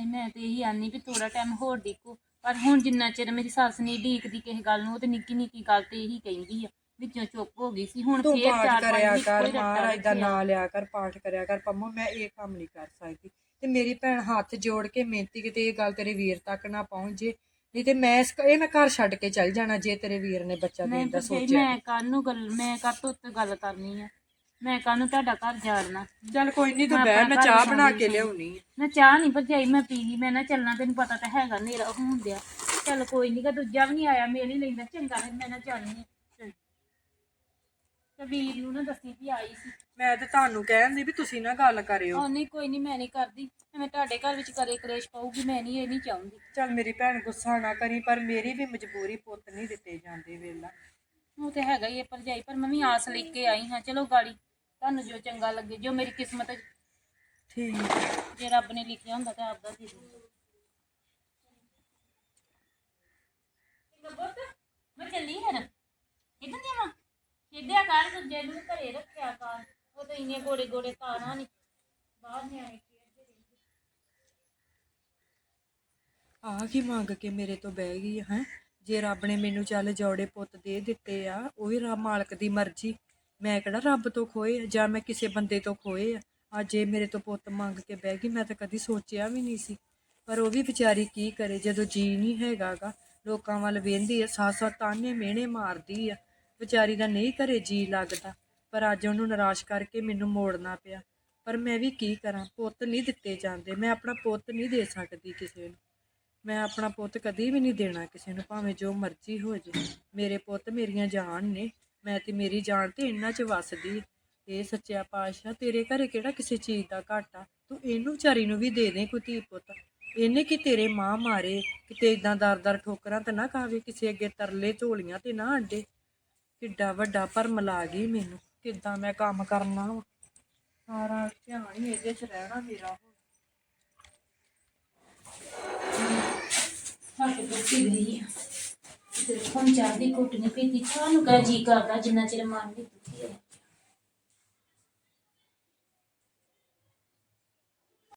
ਮੈਂ ਤੇ ਇਹੀ ਆਨੀ ਵੀ ਥੋੜਾ ਟਾਈਮ ਹੋਰ ਦੇਖੋ। ਪਰ ਹੁਣ ਜਿੰਨਾ ਚਿਰ ਮੇਰੀ ਸੱਸ ਨਹੀਂ ਢੀਕਦੀ ਕਿਸੇ ਗੱਲ ਨੂੰ ਉਹ ਤੇ ਨਿੱਕੀ ਨਿੱਕੀ ਗੱਲ ਤੇ ਇਹੀ ਕਹਿੰਦੀ ਆ ਵਿੱਚੋਂ ਚੁੱਪ ਹੋ ਗਈ ਸੀ। ਹੁਣ ਫੇਰ ਪਾਠ ਚਾਰ ਕਰਿਆ ਪੰਜ ਕਰ ਇੱਕੋ ਹੀ ਰੱਟਾ ਮਹਾਰਾਜ ਦਾ। ਨਾਮ ਲਿਆ ਕਰ ਪਾਠ ਕਰਿਆ ਕਰ। ਪੰਮੋ ਮੈਂ ਇਹ ਕੰਮ ਨਹੀਂ ਕਰ ਸਕਦੀ। ਤੇ ਮੇਰੀ ਭੈਣ ਹੱਥ ਜੋੜ ਕੇ ਮਿਹਨਤੀ ਕਿਤੇ ਇਹ ਗੱਲ ਤੇਰੇ ਵੀਰ ਤੱਕ ਨਾ ਪਹੁੰਚ ਜੇ ਨਹੀਂ ਤੇ ਮੈਂ ਇਸ ਇਹ ਮੈਂ ਘਰ ਛੱਡ ਕੇ ਚੱਲ ਜਾਣਾ ਜੇ ਤੇਰੇ ਵੀਰ ਨੇ ਬੱਚਾ ਦੇਣ ਦਾ ਸੋਚਿਆ ਮੈਂ ਕੱਲ ਨੂੰ ਗੱਲ ਮੈਂ ਕੱਲ ਤੋਂ ਉੱਤੇ ਗੱਲ ਕਰਨੀ ਆ। ਮੈਂ ਕੱਲ ਨੂੰ ਤੁਹਾਡਾ ਘਰ ਜਾੜਨਾ। ਚੱਲ ਕੋਈ ਨਹੀਂ ਤੂੰ ਬਹਿ ਮੈਂ ਚਾਹ ਬਣਾ ਕੇ ਆ। ਲਿਆਉਣੀ ਮੈਂ ਚਾਹ ਨਹੀਂ ਭਰਜਾਈ ਮੈਂ ਪੀ ਗਈ ਮੈਂ ਨਾ ਚੱਲਣਾ ਤੈਨੂੰ ਪਤਾ ਤਾਂ ਹੈਗਾ ਨੇਰਾ ਹੋਣ ਦਿਆ ਚੱਲ ਕੋਈ ਨਹੀਂ ਦੂਜਾ ਵੀ ਨਹੀਂ ਆਇਆ ਹੀ ਲੈਂਦਾ ਚੰਗਾ ਫਿਰ ਮੈਂ ਨਾ ਜਾਣੀ ਆ। ਤੇ ਵੀਰ ਨੂੰ ਨਾ ਦੱਸੀ ਵੀ ਆਈ ਸੀ। ਮੈਂ ਤੇ ਤੁਹਾਨੂੰ ਕਹਿੰਦੀ ਵੀ ਤੁਸੀਂ ਨਾ ਗੱਲ ਕਰਿਓ। ਉਹ ਨਹੀਂ ਕੋਈ ਨਹੀਂ ਮੈਂ ਨਹੀਂ ਕਰਦੀ। ਮੈਂ ਤੁਹਾਡੇ ਘਰ ਵਿੱਚ ਕਰੇ ਕਲੇਸ਼ ਪਾਊਗੀ ਮੈਂ ਨਹੀਂ ਇਹ ਨਹੀਂ ਚਾਹੁੰਦੀ। ਚੱਲ ਮੇਰੀ ਭੈਣ ਗੁੱਸਾ ਨਾ ਕਰੀ ਪਰ ਮੇਰੀ ਵੀ ਮਜਬੂਰੀ ਪੁੱਤ ਨਹੀਂ ਦਿੱਤੇ ਜਾਂਦੇ ਵੇਲਾ। ਉਹ ਤੇ ਹੈਗਾ ਹੀ ਹੈ ਭਰਜਾਈ ਪਰ ਮੈਂ ਵੀ ਆਸ ਲੈ ਕੇ ਆਈ ਹਾਂ। ਚਲੋ ਗਾੜੀ ਤੁਹਾਨੂੰ ਜੋ ਚੰਗਾ ਲੱਗੇ ਜੋ ਮੇਰੀ ਕਿਸਮਤ 'ਚ ਠੀਕ। ਜੇ ਰੱਬ ਨੇ ਲਿਖਿਆ ਹੁੰਦਾ ਤਾਂ ਆਪਦਾ ਦੇ ਦੂੰਗਾ ਮੈਂ ਚੱਲੀ ਕਿੱਦਾਂ ਜਾਵਾਂ? ਖੇਡਿਆ ਕਰ ਦੂਜੇ ਨੂੰ ਘਰੇ ਰੱਖਿਆ ਕਰ, ਉਹ ਤਾਂ ਇੰਨੇ ਗੋੜੇ ਗੋੜੇ ਤਾਰਾਂ ਨਹੀਂ ਬਾਹਰ ਨਿਆਣੇ ਖੇਡਦੇ ਰਹਿੰਦੇ? ਆ ਕੀ ਮੰਗ ਕੇ ਮੇਰੇ ਤੋਂ ਬਹਿ ਗਈ ਹੈ? ਜੇ ਰੱਬ ਨੇ ਮੈਨੂੰ ਚੱਲ ਜੋੜੇ ਪੁੱਤ ਦੇ ਦਿੱਤੇ ਆ, ਉਹ ਵੀ ਰੱਬ ਮਾਲਕ ਦੀ ਮਰਜ਼ੀ। ਮੈਂ ਕਿਹੜਾ ਰੱਬ ਤੋਂ ਖੋਏ ਆ, ਜਾਂ ਮੈਂ ਕਿਸੇ ਬੰਦੇ ਤੋਂ ਖੋਏ ਆ? ਅੱਜ ਇਹ ਮੇਰੇ ਤੋਂ ਪੁੱਤ ਮੰਗ ਕੇ ਬਹਿ ਗਈ, ਮੈਂ ਤਾਂ ਕਦੀ ਸੋਚਿਆ ਵੀ ਨਹੀਂ ਸੀ। ਪਰ ਉਹ ਵੀ ਵਿਚਾਰੀ ਕੀ ਕਰੇ, ਜਦੋਂ ਜੀ ਨਹੀਂ ਹੈਗਾਗਾ। ਲੋਕਾਂ ਵੱਲ ਵੇਂਦੀ ਆ ਸੱਸ ਸੱਸ ਤਾਨੇ ਮਿਹਣੇ ਮਾਰਦੀ ਆ। ਵਿਚਾਰੀ ਦਾ ਨਹੀਂ ਘਰੇ ਜੀ ਲੱਗਦਾ, ਪਰ ਅੱਜ ਉਹਨੂੰ ਨਿਰਾਸ਼ ਕਰਕੇ ਮੈਨੂੰ ਮੋੜਨਾ ਪਿਆ। ਪਰ ਮੈਂ ਵੀ ਕੀ ਕਰਾਂ? ਪੁੱਤ ਨਹੀਂ ਦਿੱਤੇ ਜਾਂਦੇ। ਮੈਂ ਆਪਣਾ ਪੁੱਤ ਨਹੀਂ ਦੇ ਸਕਦੀ ਕਿਸੇ ਨੂੰ। ਮੈਂ ਆਪਣਾ ਪੁੱਤ ਕਦੀ ਵੀ ਨਹੀਂ ਦੇਣਾ ਕਿਸੇ ਨੂੰ, ਭਾਵੇਂ ਜੋ ਮਰਜ਼ੀ ਹੋ ਜੇ। ਮੇਰੇ ਪੁੱਤ ਮੇਰੀਆਂ ਜਾਨ ਨੇ। ਮੈਂ ਤੇ ਮੇਰੀ ਜਾਨ ਤੇ ਇਹਨਾਂ 'ਚ ਵਸਦੀ ਇਹ ਸੱਚਿਆ ਪਾਤਸ਼ਾਹ, ਤੇਰੇ ਘਰੇ ਕਿਹੜਾ ਕਿਸੇ ਚੀਜ਼ ਦਾ ਘਾਟਾ ਤੂੰ ਇਹਨੂੰ ਵਿਚਾਰੀ ਨੂੰ ਵੀ ਦੇ ਦੇ ਕੋਈ ਧੀ ਪੁੱਤ। ਇਹਨੇ ਕੀ ਤੇਰੇ ਮਾਂ ਮਾਰੇ? ਕਿਤੇ ਇਦਾਂ ਦਰ-ਦਰ ਠੋਕਰਾਂ ਤਾਂ ਨਾ ਖਾਵੇ ਕਿਸੇ ਅੱਗੇ ਤਰਲੇ ਝੋਲੀਆਂ ਤੇ ਨਾ ਅੱਡੇ। ਕਿੱਡਾ ਵੱਡਾ ਭਰਮ ਲਾ ਗਈ ਮੈਨੂੰ। ਕਿੱਦਾਂ ਮੈਂ ਕੰਮ ਕਰਨਾ ਵਾ। ਸਾਰਾ ਧਿਆਨ ਹੀ ਇਹਦੇ 'ਚ ਰਹਿਣਾ ਮੇਰਾ ਹੁਣ। ਹੱਟ ਬੁੱਤੀ ਗਈ ਆ। ਤੇ ਹੁਣ ਚਾਹ ਦੀ ਘੁੱਟ ਨਹੀਂ ਪੀਤੀ ਚਾਹ ਨੂੰ ਕਾ ਜੀ ਕਰਦਾ ਜਿੰਨਾ ਚਿਰ ਮਨ ਨਹੀਂ